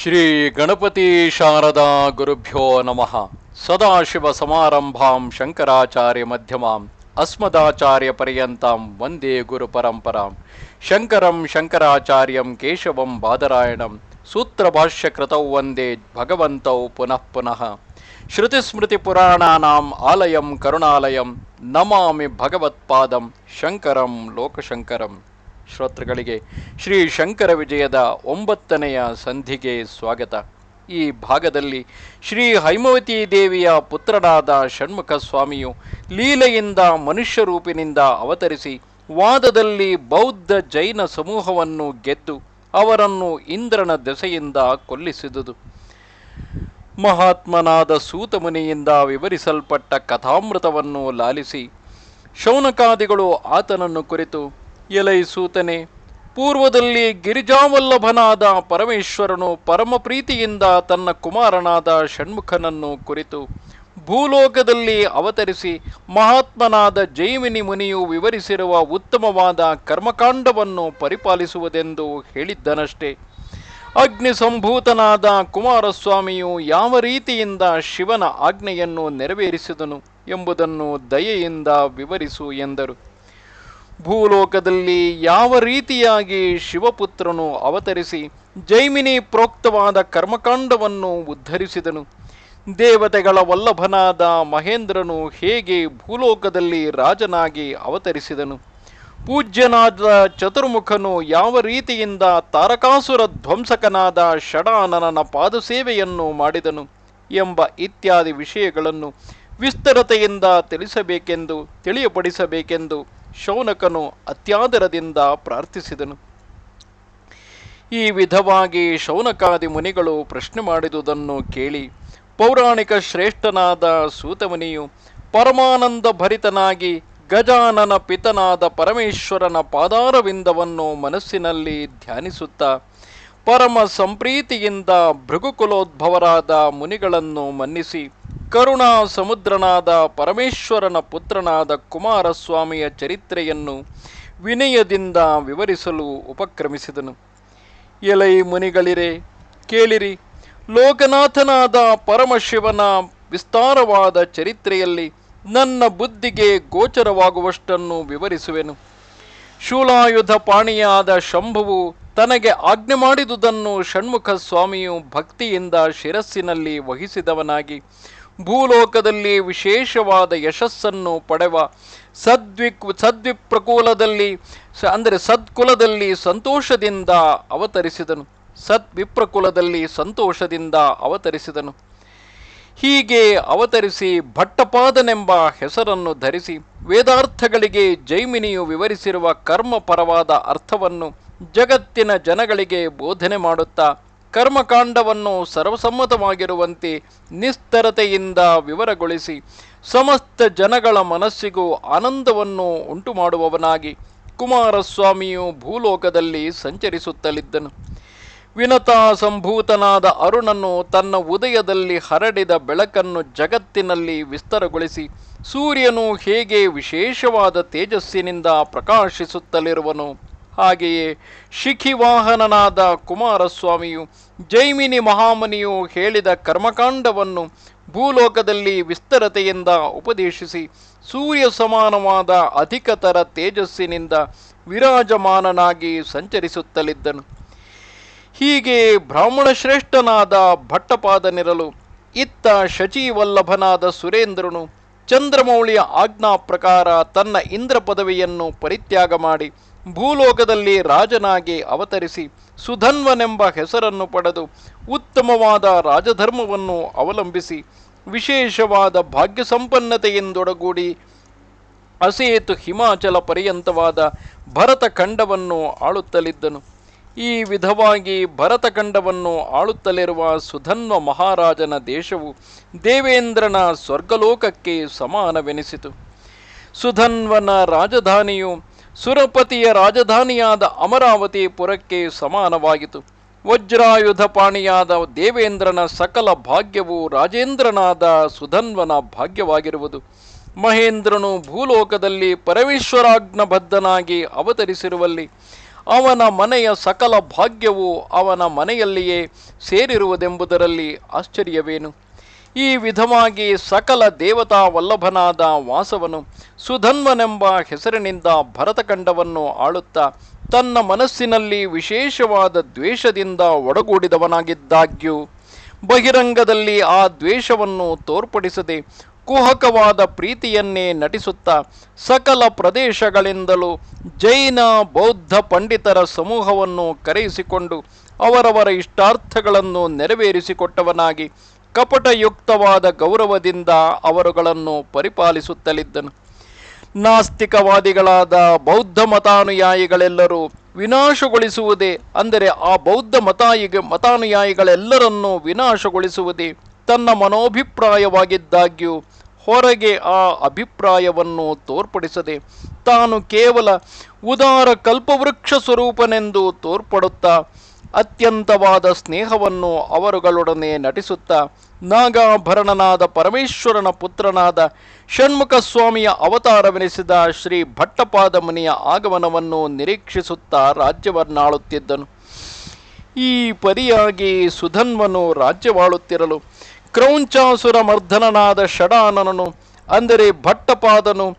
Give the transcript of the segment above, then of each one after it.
శ్రీ గణపతి శారదా గురుభ్యో నమ. సదాశివ సమారంభాం శంకరాచార్య మధ్యమాం అస్మదాచార్య పర్యంతం వందే గురు పరంపరాం. శంకరం శంకరాచార్యం కేశవం బాదరాయణం సూత్రభాష్యకృతౌ వందే భగవంతౌ పునః పునః. ఆలయం కరుణాలయం నమామి భగవత్పాదం శంకరం లోకశంకరం. ಶ್ರೋತೃಗಳಿಗೆ ಶ್ರೀ ಶಂಕರ ವಿಜಯದ ಒಂಬತ್ತನೆಯ ಸಂಧಿಗೆ ಸ್ವಾಗತ. ಈ ಭಾಗದಲ್ಲಿ ಶ್ರೀ ಹೈಮವತಿ ದೇವಿಯ ಪುತ್ರನಾದ ಷಣ್ಮುಖ ಸ್ವಾಮಿಯು ಲೀಲೆಯಿಂದ ಮನುಷ್ಯ ರೂಪಿನಿಂದ ಅವತರಿಸಿ ವಾದದಲ್ಲಿ ಬೌದ್ಧ ಜೈನ ಸಮೂಹವನ್ನು ಗೆದ್ದು ಅವರನ್ನು ಇಂದ್ರನ ದೆಸೆಯಿಂದ ಕೊಲ್ಲಿಸಿದುದು. ಮಹಾತ್ಮನಾದ ಸೂತಮುನಿಯಿಂದ ವಿವರಿಸಲ್ಪಟ್ಟ ಕಥಾಮೃತವನ್ನು ಲಾಲಿಸಿ ಶೌನಕಾದಿಗಳು ಆತನನ್ನು ಕುರಿತು ಎಲೈ ಸೂತನೆ, ಪೂರ್ವದಲ್ಲಿ ಗಿರಿಜಾವಲ್ಲಭನಾದ ಪರಮೇಶ್ವರನು ಪರಮ ಪ್ರೀತಿಯಿಂದ ತನ್ನ ಕುಮಾರನಾದ ಷಣ್ಮುಖನನ್ನು ಕುರಿತು ಭೂಲೋಕದಲ್ಲಿ ಅವತರಿಸಿ ಮಹಾತ್ಮನಾದ ಜೈಮಿನಿ ಮುನಿಯು ವಿವರಿಸಿರುವ ಉತ್ತಮವಾದ ಕರ್ಮಕಾಂಡವನ್ನು ಪರಿಪಾಲಿಸುವುದೆಂದು ಹೇಳಿದ್ದನಷ್ಟೇ. ಅಗ್ನಿ ಸಂಭೂತನಾದ ಕುಮಾರಸ್ವಾಮಿಯು ಯಾವ ರೀತಿಯಿಂದ ಶಿವನ ಆಜ್ಞೆಯನ್ನು ನೆರವೇರಿಸಿದನು ಎಂಬುದನ್ನು ದಯೆಯಿಂದ ವಿವರಿಸು ಎಂದರು. ಭೂಲೋಕದಲ್ಲಿ ಯಾವ ರೀತಿಯಾಗಿ ಶಿವಪುತ್ರನು ಅವತರಿಸಿ ಜೈಮಿನಿ ಪ್ರೋಕ್ತವಾದ ಕರ್ಮಕಾಂಡವನ್ನು ಉದ್ಧರಿಸಿದನು. ದೇವತೆಗಳ ವಲ್ಲಭನಾದ ಮಹೇಂದ್ರನು ಹೇಗೆ ಭೂಲೋಕದಲ್ಲಿ ರಾಜನಾಗಿ ಅವತರಿಸಿದನು. ಪೂಜ್ಯನಾದ ಚತುರ್ಮುಖನು ಯಾವ ರೀತಿಯಿಂದ ತಾರಕಾಸುರ ಧ್ವಂಸಕನಾದ ಷಡಾನನ ಪಾದಸೇವೆಯನ್ನು ಮಾಡಿದನು ಎಂಬ ಇತ್ಯಾದಿ ವಿಷಯಗಳನ್ನು ವಿಸ್ತರತೆಯಿಂದ ತಿಳಿಸಬೇಕೆಂದು, ತಿಳಿಯಪಡಿಸಬೇಕೆಂದು ಶೌನಕನು ಅತ್ಯಾದರದಿಂದ ಪ್ರಾರ್ಥಿಸಿದನು. ಈ ವಿಧವಾಗಿ ಶೌನಕಾದಿ ಮುನಿಗಳು ಪ್ರಶ್ನೆ ಮಾಡಿದುದನ್ನು ಕೇಳಿ ಪೌರಾಣಿಕ ಶ್ರೇಷ್ಠನಾದ ಸೂತಮುನಿಯು ಪರಮಾನಂದ ಭರಿತನಾಗಿ ಗಜಾನನ ಪಿತನಾದ ಪರಮೇಶ್ವರನ ಪಾದಾರವಿಂದವನ್ನು ಮನಸ್ಸಿನಲ್ಲಿ ಧ್ಯಾನಿಸುತ್ತಾ ಪರಮ ಸಂಪ್ರೀತಿಯಿಂದ ಭೃಗುಕುಲೋದ್ಭವರಾದ ಮುನಿಗಳನ್ನು ಮನ್ನಿಸಿ ಕರುಣಾ ಸಮುದ್ರನಾದ ಪರಮೇಶ್ವರನ ಪುತ್ರನಾದ ಕುಮಾರಸ್ವಾಮಿಯ ಚರಿತ್ರೆಯನ್ನು ವಿನಯದಿಂದ ವಿವರಿಸಲು ಉಪಕ್ರಮಿಸಿದನು. ಎಲೈ ಮುನಿಗಳಿರೆ, ಕೇಳಿರಿ. ಲೋಕನಾಥನಾದ ಪರಮಶಿವನ ವಿಸ್ತಾರವಾದ ಚರಿತ್ರೆಯಲ್ಲಿ ನನ್ನ ಬುದ್ಧಿಗೆ ಗೋಚರವಾಗುವಷ್ಟನ್ನು ವಿವರಿಸುವೆನು. ಶೂಲಾಯುಧ ಪಾಣಿಯಾದ ಶಂಭುವು ತನಗೆ ಆಜ್ಞೆ ಮಾಡಿದುದನ್ನು ಷಣ್ಮುಖ ಸ್ವಾಮಿಯು ಭಕ್ತಿಯಿಂದ ಶಿರಸ್ಸಿನಲ್ಲಿ ವಹಿಸಿದವನಾಗಿ ಭೂಲೋಕದಲ್ಲಿ ವಿಶೇಷವಾದ ಯಶಸ್ಸನ್ನು ಪಡೆವ ಸದ್ವಿಕ್, ಸದ್ವಿಪ್ರಕೂಲದಲ್ಲಿ ಅಂದರೆ ಸದ್ಕುಲದಲ್ಲಿ ಸಂತೋಷದಿಂದ ಅವತರಿಸಿದನು. ಸದ್ವಿಪ್ರಕುಲದಲ್ಲಿ ಸಂತೋಷದಿಂದ ಅವತರಿಸಿದನು. ಹೀಗೆ ಅವತರಿಸಿ ಭಟ್ಟಪಾದನೆಂಬ ಹೆಸರನ್ನು ಧರಿಸಿ ವೇದಾರ್ಥಗಳಿಗೆ ಜೈಮಿನಿಯು ವಿವರಿಸಿರುವ ಕರ್ಮಪರವಾದ ಅರ್ಥವನ್ನು ಜಗತ್ತಿನ ಜನಗಳಿಗೆ ಬೋಧನೆ ಮಾಡುತ್ತಾ ಕರ್ಮಕಾಂಡವನ್ನು ಸರ್ವಸಮ್ಮತವಾಗಿರುವಂತೆ ನಿಸ್ತರತೆಯಿಂದ ವಿವರಗೊಳಿಸಿ ಸಮಸ್ತ ಜನಗಳ ಮನಸ್ಸಿಗೂ ಆನಂದವನ್ನು ಉಂಟು ಮಾಡುವವನಾಗಿ ಕುಮಾರಸ್ವಾಮಿಯು ಭೂಲೋಕದಲ್ಲಿ ಸಂಚರಿಸುತ್ತಲಿದ್ದನು. ವಿನತಾ ಸಂಭೂತನಾದ ಅರುಣನು ತನ್ನ ಉದಯದಲ್ಲಿ ಹರಡಿದ ಬೆಳಕನ್ನು ಜಗತ್ತಿನಲ್ಲಿ ವಿಸ್ತರಗೊಳಿಸಿ ಸೂರ್ಯನು ಹೇಗೆ ವಿಶೇಷವಾದ ತೇಜಸ್ಸಿನಿಂದ ಪ್ರಕಾಶಿಸುತ್ತಲಿರುವನು? ಹಾಗೆಯೇ ಶಿಖಿವಾಹನನಾದ ಕುಮಾರಸ್ವಾಮಿಯು ಜೈಮಿನಿ ಮಹಾಮನಿಯು ಹೇಳಿದ ಕರ್ಮಕಾಂಡವನ್ನು ಭೂಲೋಕದಲ್ಲಿ ವಿಸ್ತರತೆಯಿಂದ ಉಪದೇಶಿಸಿ ಸೂರ್ಯ ಸಮಾನವಾದ ಅಧಿಕತರ ತೇಜಸ್ಸಿನಿಂದ ವಿರಾಜಮಾನನಾಗಿ ಸಂಚರಿಸುತ್ತಲಿದ್ದನು. ಹೀಗೆ ಬ್ರಾಹ್ಮಣ ಶ್ರೇಷ್ಠನಾದ ಭಟ್ಟಪಾದನಿರಲು ಇತ್ತ ಶಚಿವಲ್ಲಭನಾದ ಸುರೇಂದ್ರನು ಚಂದ್ರಮೌಳಿಯ ಆಜ್ಞಾ ಪ್ರಕಾರ ತನ್ನ ಇಂದ್ರ ಪದವಿಯನ್ನು ಪರಿತ್ಯಾಗ ಮಾಡಿ ಭೂಲೋಕದಲ್ಲಿ ರಾಜನಾಗಿ ಅವತರಿಸಿ ಸುಧನ್ವನೆಂಬ ಹೆಸರನ್ನು ಪಡೆದು ಉತ್ತಮವಾದ ರಾಜಧರ್ಮವನ್ನು ಅವಲಂಬಿಸಿ ವಿಶೇಷವಾದ ಭಾಗ್ಯ ಸಂಪನ್ನತೆಯಿಂದೊಡಗೂಡಿ ಅಸೇತು ಹಿಮಾಚಲ ಪರ್ಯಂತವಾದ ಭರತಖಂಡವನ್ನು ಆಳುತ್ತಲಿದ್ದನು. ಈ ವಿಧವಾಗಿ ಭರತಖಂಡವನ್ನು ಆಳುತ್ತಲಿರುವ ಸುಧನ್ವ ಮಹಾರಾಜನ ದೇಶವು ದೇವೇಂದ್ರನ ಸ್ವರ್ಗಲೋಕಕ್ಕೆ ಸಮಾನವೆನಿಸಿತು. ಸುಧನ್ವನ ರಾಜಧಾನಿಯು ಸುರಪತಿಯ ರಾಜಧಾನಿಯಾದ ಅಮರಾವತಿ ಪುರಕ್ಕೆ ಸಮಾನವಾಯಿತು ವಜ್ರಾಯುಧ ಪಾಣಿಯಾದ ದೇವೇಂದ್ರನ ಸಕಲ ಭಾಗ್ಯವು ರಾಜೇಂದ್ರನಾದ ಸುಧನ್ವನ ಭಾಗ್ಯವಾಗಿರುವುದು. ಮಹೇಂದ್ರನು ಭೂಲೋಕದಲ್ಲಿ ಪರಮೇಶ್ವರಾಜ್ಞಬದ್ಧನಾಗಿ ಅವತರಿಸಿರುವಲ್ಲಿ, ಅವನ ಮನೆಯ ಸಕಲ ಭಾಗ್ಯವು ಅವನ ಮನೆಯಲ್ಲಿಯೇ ಸೇರಿರುವುದೆಂಬುದರಲ್ಲಿ ಆಶ್ಚರ್ಯವೇನು? ಈ ವಿಧವಾಗಿ ಸಕಲ ದೇವತಾ ವಲ್ಲಭನಾದ ವಾಸವನು ಸುಧನ್ವನೆಂಬ ಹೆಸರಿನಿಂದ ಭರತಖಂಡವನ್ನು ಆಳುತ್ತಾ ತನ್ನ ಮನಸ್ಸಿನಲ್ಲಿ ವಿಶೇಷವಾದ ದ್ವೇಷದಿಂದ ಒಡಗೂಡಿದವನಾಗಿದ್ದಾಗ್ಯೂ, ಬಹಿರಂಗದಲ್ಲಿ ಆ ದ್ವೇಷವನ್ನು ತೋರ್ಪಡಿಸದೆ ಕುಹಕವಾದ ಪ್ರೀತಿಯನ್ನೇ ನಟಿಸುತ್ತಾ ಸಕಲ ಪ್ರದೇಶಗಳಿಂದಲೂ ಜೈನ, ಬೌದ್ಧ ಪಂಡಿತರ ಸಮೂಹವನ್ನು ಕರೆಯಿಸಿಕೊಂಡು ಅವರವರ ಇಷ್ಟಾರ್ಥಗಳನ್ನು ನೆರವೇರಿಸಿಕೊಟ್ಟವನಾಗಿ ಕಪಟಯುಕ್ತವಾದ ಗೌರವದಿಂದ ಅವರುಗಳನ್ನು ಪರಿಪಾಲಿಸುತ್ತಲಿದ್ದನು. ನಾಸ್ತಿಕವಾದಿಗಳಾದ ಬೌದ್ಧ ಮತಾನುಯಾಯಿಗಳೆಲ್ಲರೂ ವಿನಾಶಗೊಳಿಸುವುದೇ, ಅಂದರೆ ಆ ಬೌದ್ಧ ಮತಾಯಿಗೆ ಮತಾನುಯಾಯಿಗಳೆಲ್ಲರನ್ನೂ ವಿನಾಶಗೊಳಿಸುವುದೇ ತನ್ನ ಮನೋಭಿಪ್ರಾಯವಾಗಿದ್ದಾಗ್ಯೂ ಹೊರಗೆ ಆ ಅಭಿಪ್ರಾಯವನ್ನು ತೋರ್ಪಡಿಸದೆ ತಾನು ಕೇವಲ ಉದಾರ ಕಲ್ಪವೃಕ್ಷ ಸ್ವರೂಪನೆಂದು ತೋರ್ಪಡುತ್ತಾ ಅತ್ಯಂತವಾದ ಸ್ನೇಹವನ್ನು ಅವರುಗಳೊಡನೆ ನಟಿಸುತ್ತಾ ನಾಗಾಭರಣನಾದ ಪರಮೇಶ್ವರನ ಪುತ್ರನಾದ ಷಣ್ಮುಖ ಸ್ವಾಮಿಯ ಅವತಾರವೆನಿಸಿದ ಶ್ರೀ ಭಟ್ಟಪಾದ ಮುನಿಯ ಆಗಮನವನ್ನು ನಿರೀಕ್ಷಿಸುತ್ತಾ ರಾಜ್ಯವನ್ನಾಳುತ್ತಿದ್ದನು. ಈ ಪರಿಯಾಗಿ ಸುಧನ್ವನು ರಾಜ್ಯವಾಳುತ್ತಿರಲು ಕ್ರೌಂಚಾಸುರ ಮರ್ಧನನಾದ ಷಡಾನನನು ಅಂದರೆ ಭಟ್ಟಪಾದನು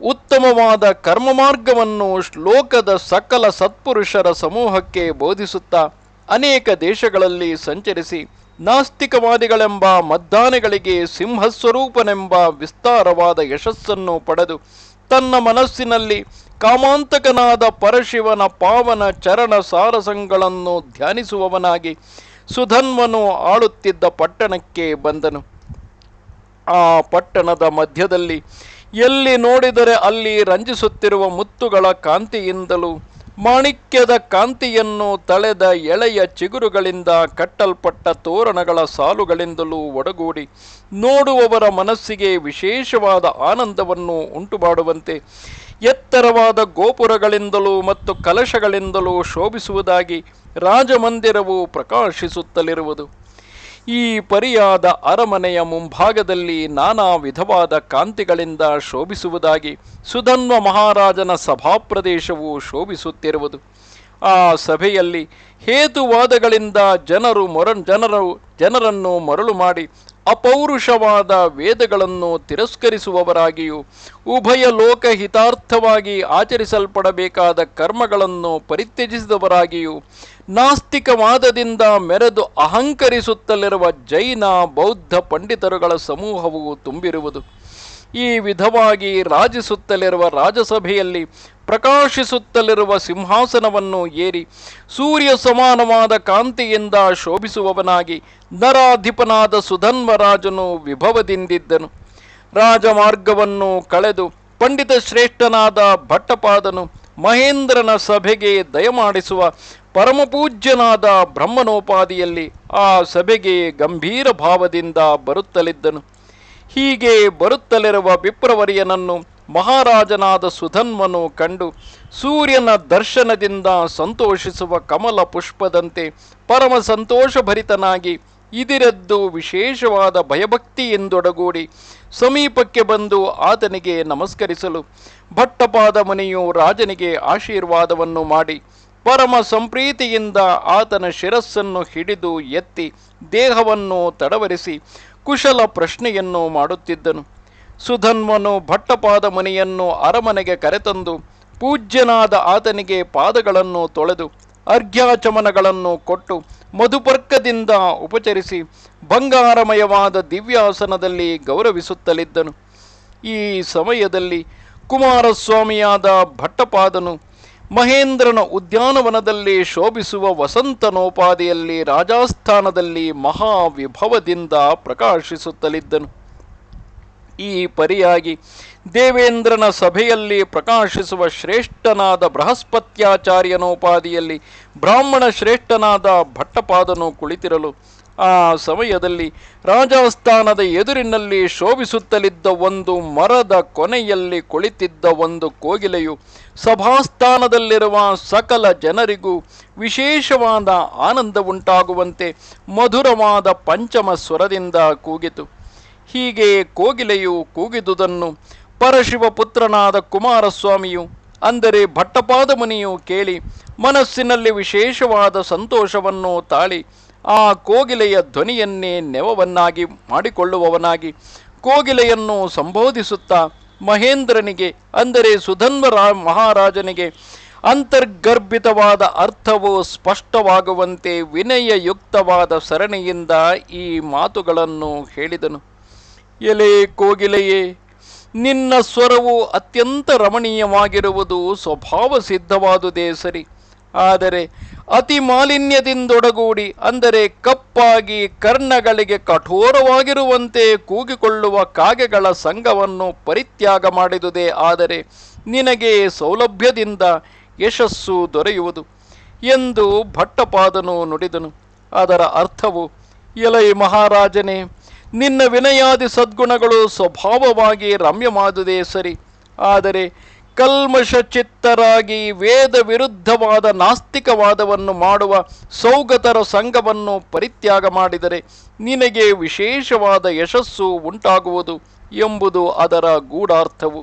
ಉತ್ತಮವಾದ ಕರ್ಮ ಮಾರ್ಗವನ್ನು ಶ್ಲೋಕದ ಸಕಲ ಸತ್ಪುರುಷರ ಸಮೂಹಕ್ಕೆ ಬೋಧಿಸುತ್ತಾ ಅನೇಕ ದೇಶಗಳಲ್ಲಿ ಸಂಚರಿಸಿ ನಾಸ್ತಿಕವಾದಿಗಳೆಂಬ ಮದ್ದಾನೆಗಳಿಗೆ ಸಿಂಹಸ್ವರೂಪನೆಂಬ ವಿಸ್ತಾರವಾದ ಯಶಸ್ಸನ್ನು ಪಡೆದು ತನ್ನ ಮನಸ್ಸಿನಲ್ಲಿ ಕಾಮಾಂತಕನಾದ ಪರಶಿವನ ಪಾವನ ಚರಣ ಸಾರಸಂಗಳನ್ನು ಧ್ಯಾನಿಸುವವನಾಗಿ ಸುಧನ್ವನು ಆಳುತ್ತಿದ್ದ ಪಟ್ಟಣಕ್ಕೆ ಬಂದನು. ಆ ಪಟ್ಟಣದ ಮಧ್ಯದಲ್ಲಿ ಎಲ್ಲಿ ನೋಡಿದರೆ ಅಲ್ಲಿ ರಂಜಿಸುತ್ತಿರುವ ಮುತ್ತುಗಳ ಕಾಂತಿಯಿಂದಲೂ ಮಾಣಿಕ್ಯದ ಕಾಂತಿಯನ್ನು ತಳೆದ ಎಳೆಯ ಚಿಗುರುಗಳಿಂದ ಕಟ್ಟಲ್ಪಟ್ಟ ತೋರಣಗಳ ಸಾಲುಗಳಿಂದಲೂ ಒಡಗೂಡಿ ನೋಡುವವರ ಮನಸ್ಸಿಗೆ ವಿಶೇಷವಾದ ಆನಂದವನ್ನು ಉಂಟುಮಾಡುವಂತೆ ಎತ್ತರವಾದ ಗೋಪುರಗಳಿಂದಲೂ ಮತ್ತು ಕಲಶಗಳಿಂದಲೂ ಶೋಭಿಸುವುದಾಗಿ ರಾಜಮಂದಿರವು ಪ್ರಕಾಶಿಸುತ್ತಲಿರುವುದು. ಈ ಪರಿಯಾದ ಅರಮನೆಯ ಮುಂಭಾಗದಲ್ಲಿ ನಾನಾ ವಿಧವಾದ ಕಾಂತಿಗಳಿಂದ ಶೋಭಿಸುವುದಾಗಿ ಸುಧನ್ವ ಮಹಾರಾಜನ ಸಭಾಪ್ರದೇಶವು ಶೋಭಿಸುತ್ತಿರುವುದು. ಆ ಸಭೆಯಲ್ಲಿ ಹೇತುವಾದಗಳಿಂದ ಜನರು ಮೊರ, ಜನರು, ಜನರನ್ನು ಮರಳು ಮಾಡಿ ಅಪೌರುಷವಾದ ವೇದಗಳನ್ನು ತಿರಸ್ಕರಿಸುವವರಾಗಿಯೂ ಉಭಯ ಲೋಕ ಹಿತಾರ್ಥವಾಗಿ ಆಚರಿಸಲ್ಪಡಬೇಕಾದ ಕರ್ಮಗಳನ್ನು ಪರಿತ್ಯಜಿಸಿದವರಾಗಿಯೂ ನಾಸ್ತಿಕವಾದದಿಂದ ಮೆರೆದು ಅಹಂಕರಿಸುತ್ತಲಿರುವ ಜೈನ ಬೌದ್ಧ ಪಂಡಿತರುಗಳ ಸಮೂಹವು ತುಂಬಿರುವುದು. ಈ ವಿಧವಾಗಿ ರಾಜಿಸುತ್ತಲಿರುವ ರಾಜಸಭೆಯಲ್ಲಿ ಪ್ರಕಾಶಿಸುತ್ತಲಿರುವ ಸಿಂಹಾಸನವನ್ನು ಏರಿ ಸೂರ್ಯ ಸಮಾನವಾದ ಕಾಂತಿಯಿಂದ ಶೋಭಿಸುವವನಾಗಿ ನರಾಧಿಪನಾದ ಸುಧನ್ವರಾಜನು ವಿಭವದಿಂದಿದ್ದನು. ರಾಜಮಾರ್ಗವನ್ನು ಕಳೆದು ಪಂಡಿತ ಶ್ರೇಷ್ಠನಾದ ಭಟ್ಟಪಾದನು ಮಹೇಂದ್ರನ ಸಭೆಗೆ ದಯಮಾಡಿಸುವ ಪರಮಪೂಜ್ಯನಾದ ಬ್ರಹ್ಮನೋಪಾದಿಯಲ್ಲಿ ಆ ಸಭೆಗೆ ಗಂಭೀರ ಭಾವದಿಂದ ಬರುತ್ತಲಿದ್ದನು. ಹೀಗೆ ಬರುತ್ತಲಿರುವ ವಿಪ್ರವರಿಯನನ್ನು ಮಹಾರಾಜನಾದ ಸುಧನ್ವನು ಕಂಡು ಸೂರ್ಯನ ದರ್ಶನದಿಂದ ಸಂತೋಷಿಸುವ ಕಮಲ ಪುಷ್ಪದಂತೆ ಪರಮ ಸಂತೋಷಭರಿತನಾಗಿ ಇದಿರದ್ದು ವಿಶೇಷವಾದ ಭಯಭಕ್ತಿಯಿಂದೊಡಗೂಡಿ ಸಮೀಪಕ್ಕೆ ಬಂದು ಆತನಿಗೆ ನಮಸ್ಕರಿಸಲು ಭಟ್ಟಪಾದ ಮುನಿಯು ರಾಜನಿಗೆ ಆಶೀರ್ವಾದವನ್ನು ಮಾಡಿ ಪರಮ ಸಂಪ್ರೀತಿಯಿಂದ ಆತನ ಶಿರಸ್ಸನ್ನು ಹಿಡಿದು ಎತ್ತಿ ದೇಹವನ್ನು ತಡವರಿಸಿ ಕುಶಲ ಪ್ರಶ್ನೆಯನ್ನು ಮಾಡುತ್ತಿದ್ದನು. ಸುಧನ್ವನು ಭಟ್ಟಪಾದ ಮನೆಯನ್ನು ಅರಮನೆಗೆ ಕರೆತಂದು ಪೂಜ್ಯನಾದ ಆತನಿಗೆ ಪಾದಗಳನ್ನು ತೊಳೆದು ಅರ್ಘ್ಯಾಚಮನಗಳನ್ನು ಕೊಟ್ಟು ಮಧುಪರ್ಕದಿಂದ ಉಪಚರಿಸಿ ಬಂಗಾರಮಯವಾದ ದಿವ್ಯಾಸನದಲ್ಲಿ ಗೌರವಿಸುತ್ತಲಿದ್ದನು. ಈ ಸಮಯದಲ್ಲಿ ಕುಮಾರಸ್ವಾಮಿಯಾದ ಭಟ್ಟಪಾದನು ಮಹೇಂದ್ರನ ಉದ್ಯಾನವನದಲ್ಲಿ ಶೋಭಿಸುವ ವಸಂತನೋಪಾದಿಯಲ್ಲಿ ರಾಜಸ್ಥಾನದಲ್ಲಿ ಮಹಾವಿಭವದಿಂದ ಪ್ರಕಾಶಿಸುತ್ತಲಿದ್ದನು. ಈ ಪರಿಯಾಗಿ ದೇವೇಂದ್ರನ ಸಭೆಯಲ್ಲಿ ಪ್ರಕಾಶಿಸುವ ಶ್ರೇಷ್ಠನಾದ ಬೃಹಸ್ಪತ್ಯಾಚಾರ್ಯನೋಪಾದಿಯಲ್ಲಿ ಬ್ರಾಹ್ಮಣ ಶ್ರೇಷ್ಠನಾದ ಭಟ್ಟಪಾದನು ಕುಳಿತಿರಲು ಆ ಸಮಯದಲ್ಲಿ ರಾಜಸ್ಥಾನದ ಎದುರಿನಲ್ಲಿ ಶೋಭಿಸುತ್ತಲಿದ್ದ ಒಂದು ಮರದ ಕೊನೆಯಲ್ಲಿ ಕುಳಿತಿದ್ದ ಒಂದು ಕೋಗಿಲೆಯು ಸಭಾಸ್ಥಾನದಲ್ಲಿರುವ ಸಕಲ ಜನರಿಗೂ ವಿಶೇಷವಾದ ಆನಂದ ಉಂಟಾಗುವಂತೆ ಮಧುರವಾದ ಪಂಚಮ ಸ್ವರದಿಂದ ಕೂಗಿತು. ಹೀಗೆ ಕೋಗಿಲೆಯು ಕೂಗಿದುದನ್ನು ಪರಶಿವ ಪುತ್ರನಾದ ಕುಮಾರಸ್ವಾಮಿಯು, ಅಂದರೆ ಭಟ್ಟಪಾದ ಮುನಿಯು ಕೇಳಿ ಮನಸ್ಸಿನಲ್ಲಿ ವಿಶೇಷವಾದ ಸಂತೋಷವನ್ನು ತಾಳಿ ಆ ಕೋಗಿಲೆಯ ಧ್ವನಿಯನ್ನೇ ನೆವವನ್ನಾಗಿ ಮಾಡಿಕೊಳ್ಳುವವನಾಗಿ ಕೋಗಿಲೆಯನ್ನು ಸಂಬೋಧಿಸುತ್ತಾ ಮಹೇಂದ್ರನಿಗೆ, ಅಂದರೆ ಸುಧನ್ವ ಮಹಾರಾಜನಿಗೆ ಅಂತರ್ಗರ್ಭಿತವಾದ ಅರ್ಥವು ಸ್ಪಷ್ಟವಾಗುವಂತೆ ವಿನಯಯುಕ್ತವಾದ ಸರಣಿಯಿಂದ ಈ ಮಾತುಗಳನ್ನು ಹೇಳಿದನು. ಎಲೆ ಕೋಗಿಲೆಯೇ, ನಿನ್ನ ಸ್ವರವು ಅತ್ಯಂತ ರಮಣೀಯವಾಗಿರುವುದು ಸ್ವಭಾವ ಸಿದ್ಧವಾದುದೇ ಸರಿ. ಆದರೆ ಅತಿ ಮಾಲಿನ್ಯದಿಂದೊಡಗೂಡಿ, ಅಂದರೆ ಕಪ್ಪಾಗಿ ಕರ್ಣಗಳಿಗೆ ಕಠೋರವಾಗಿರುವಂತೆ ಕೂಗಿಕೊಳ್ಳುವ ಕಾಗೆಗಳ ಸಂಘವನ್ನು ಪರಿತ್ಯಾಗ ಮಾಡಿದುದೇ, ಆದರೆ ನಿನಗೆ ಸೌಲಭ್ಯದಿಂದ ಯಶಸ್ಸು ದೊರೆಯುವುದು ಎಂದು ಭಟ್ಟಪಾದನು ನುಡಿದನು. ಅದರ ಅರ್ಥವು, ಎಲೈ ಮಹಾರಾಜನೇ, ನಿನ್ನ ವಿನಯಾದಿ ಸದ್ಗುಣಗಳು ಸ್ವಭಾವವಾಗಿ ರಮ್ಯವಾದುದೇ ಸರಿ, ಆದರೆ ಕಲ್ಮಶ ಚಿತ್ತರಾಗಿ ವೇದ ವಿರುದ್ಧವಾದ ನಾಸ್ತಿಕವಾದವನ್ನು ಮಾಡುವ ಸೌಗತರ ಸಂಘವನ್ನು ಪರಿತ್ಯಾಗ ಮಾಡಿದರೆ ನಿನಗೆ ವಿಶೇಷವಾದ ಯಶಸ್ಸು ಉಂಟಾಗುವುದು ಎಂಬುದು ಅದರ ಗೂಢಾರ್ಥವು.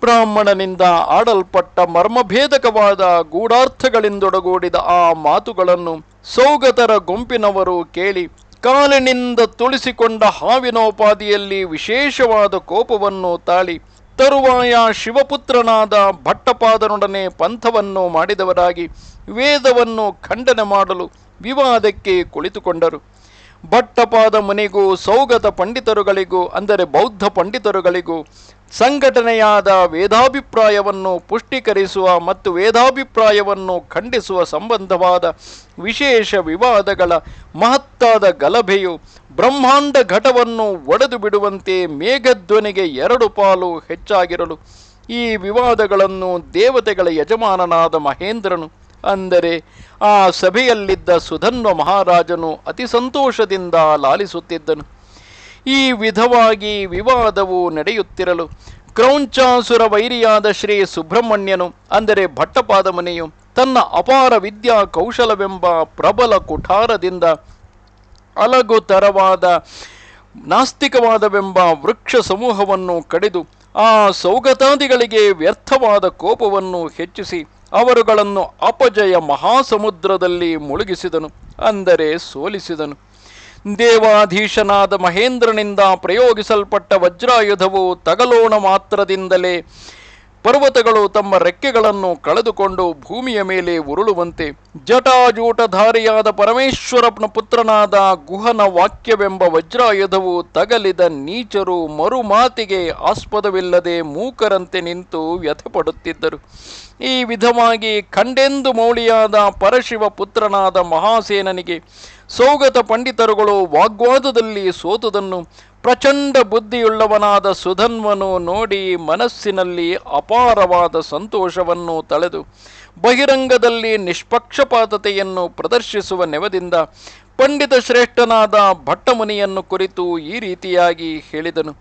ಬ್ರಾಹ್ಮಣನಿಂದ ಆಡಲ್ಪಟ್ಟ ಮರ್ಮಭೇದಕವಾದ ಗೂಢಾರ್ಥಗಳಿಂದೊಡಗೂಡಿದ ಆ ಮಾತುಗಳನ್ನು ಸೌಗತರ ಗುಂಪಿನವರು ಕೇಳಿ ಕಾಲಿನಿಂದ ತುಳಿಸಿಕೊಂಡ ಹಾವಿನೋಪಾದಿಯಲ್ಲಿ ವಿಶೇಷವಾದ ಕೋಪವನ್ನು ತಾಳಿ ತರುವಾಯ ಶಿವಪುತ್ರನಾದ ಭಟ್ಟಪಾದನೊಡನೆ ಪಂಥವನ್ನು ಮಾಡಿದವರಾಗಿ ವೇದವನ್ನು ಖಂಡನೆ ಮಾಡಲು ವಿವಾದಕ್ಕೆ ಕುಳಿತುಕೊಂಡರು. ಭಟ್ಟಪಾದ ಮುನಿಗೂ ಸೌಗತ ಪಂಡಿತರುಗಳಿಗೂ, ಅಂದರೆ ಬೌದ್ಧ ಪಂಡಿತರುಗಳಿಗೂ ಸಂಘಟನೆಯಾದ ವೇದಾಭಿಪ್ರಾಯವನ್ನು ಪುಷ್ಟೀಕರಿಸುವ ಮತ್ತು ವೇದಾಭಿಪ್ರಾಯವನ್ನು ಖಂಡಿಸುವ ಸಂಬಂಧವಾದ ವಿಶೇಷ ವಿವಾದಗಳ ಮಹತ್ತಾದ ಗಲಭೆಯು ಬ್ರಹ್ಮಾಂಡ ಘಟವನ್ನು ಒಡೆದು ಬಿಡುವಂತೆ ಮೇಘಧ್ವನಿಗೆ ಎರಡು ಪಾಲು ಹೆಚ್ಚಾಗಿರಲು ಈ ವಿವಾದಗಳನ್ನು ದೇವತೆಗಳ ಯಜಮಾನನಾದ ಮಹೇಂದ್ರನು, ಅಂದರೆ ಆ ಸಭೆಯಲ್ಲಿದ್ದ ಸುಧನ್ವ ಮಹಾರಾಜನು ಅತಿ ಸಂತೋಷದಿಂದ ಲಾಲಿಸುತ್ತಿದ್ದನು. ಈ ವಿಧವಾಗಿ ವಿವಾದವು ನಡೆಯುತ್ತಿರಲು ಕ್ರೌಂಚಾಸುರ ವೈರಿಯಾದ ಶ್ರೀ ಸುಬ್ರಹ್ಮಣ್ಯನು, ಅಂದರೆ ಭಟ್ಟಪಾದ ಮುನಿಯು ತನ್ನ ಅಪಾರ ವಿದ್ಯಾ ಕೌಶಲವೆಂಬ ಪ್ರಬಲ ಕುಠಾರದಿಂದ ಅಲಗುತರವಾದ ನಾಸ್ತಿಕವಾದವೆಂಬ ವೃಕ್ಷ ಸಮೂಹವನ್ನು ಕಡಿದು ಆ ಸೌಗತಾದಿಗಳಿಗೆ ವ್ಯರ್ಥವಾದ ಕೋಪವನ್ನು ಹೆಚ್ಚಿಸಿ ಅವರುಗಳನ್ನು ಅಪಜಯ ಮಹಾಸಮುದ್ರದಲ್ಲಿ ಮುಳುಗಿಸಿದನು, ಅಂದರೆ ಸೋಲಿಸಿದನು. ದೇವಾಧೀಶನಾದ ಮಹೇಂದ್ರನಿಂದ ಪ್ರಯೋಗಿಸಲ್ಪಟ್ಟ ವಜ್ರಾಯುಧವು ತಗಲೋಣ ಮಾತ್ರದಿಂದಲೇ ಪರ್ವತಗಳು ತಮ್ಮ ರೆಕ್ಕೆಗಳನ್ನು ಕಳೆದುಕೊಂಡು ಭೂಮಿಯ ಮೇಲೆ ಉರುಳುವಂತೆ ಜಟಾಜೂಟಧಾರಿಯಾದ ಪರಮೇಶ್ವರನ ಪುತ್ರನಾದ ಗುಹನ ವಾಕ್ಯವೆಂಬ ವಜ್ರಾಯುಧವು ತಗಲಿದ ನೀಚರು ಮರುಮಾತಿಗೆ ಆಸ್ಪದವಿಲ್ಲದೆ ಮೂಕರಂತೆ ನಿಂತು ವ್ಯಥೆಪಡುತ್ತಿದ್ದರು. ಈ ವಿಧವಾಗಿ ಖಂಡೆಂದು ಮೌಳಿಯಾದ ಪರಶಿವ ಪುತ್ರನಾದ ಮಹಾಸೇನನಿಗೆ ಸೌಗತ ಪಂಡಿತರುಗಳು ವಾಗ್ವಾದದಲ್ಲಿ ಸೋತುದನ್ನು ಪ್ರಚಂಡ ಬುದ್ಧಿಯುಳ್ಳವನಾದ ಸುಧನ್ವನು ನೋಡಿ ಮನಸ್ಸಿನಲ್ಲಿ ಅಪಾರವಾದ ಸಂತೋಷವನ್ನು ತಳೆದು ಬಹಿರಂಗದಲ್ಲಿ ನಿಷ್ಪಕ್ಷಪಾತತೆಯನ್ನು ಪ್ರದರ್ಶಿಸುವ ನೆವದಿಂದ ಪಂಡಿತ ಶ್ರೇಷ್ಠನಾದ ಭಟ್ಟಮುನಿಯನ್ನು ಕುರಿತು ಈ ರೀತಿಯಾಗಿ ಹೇಳಿದನು.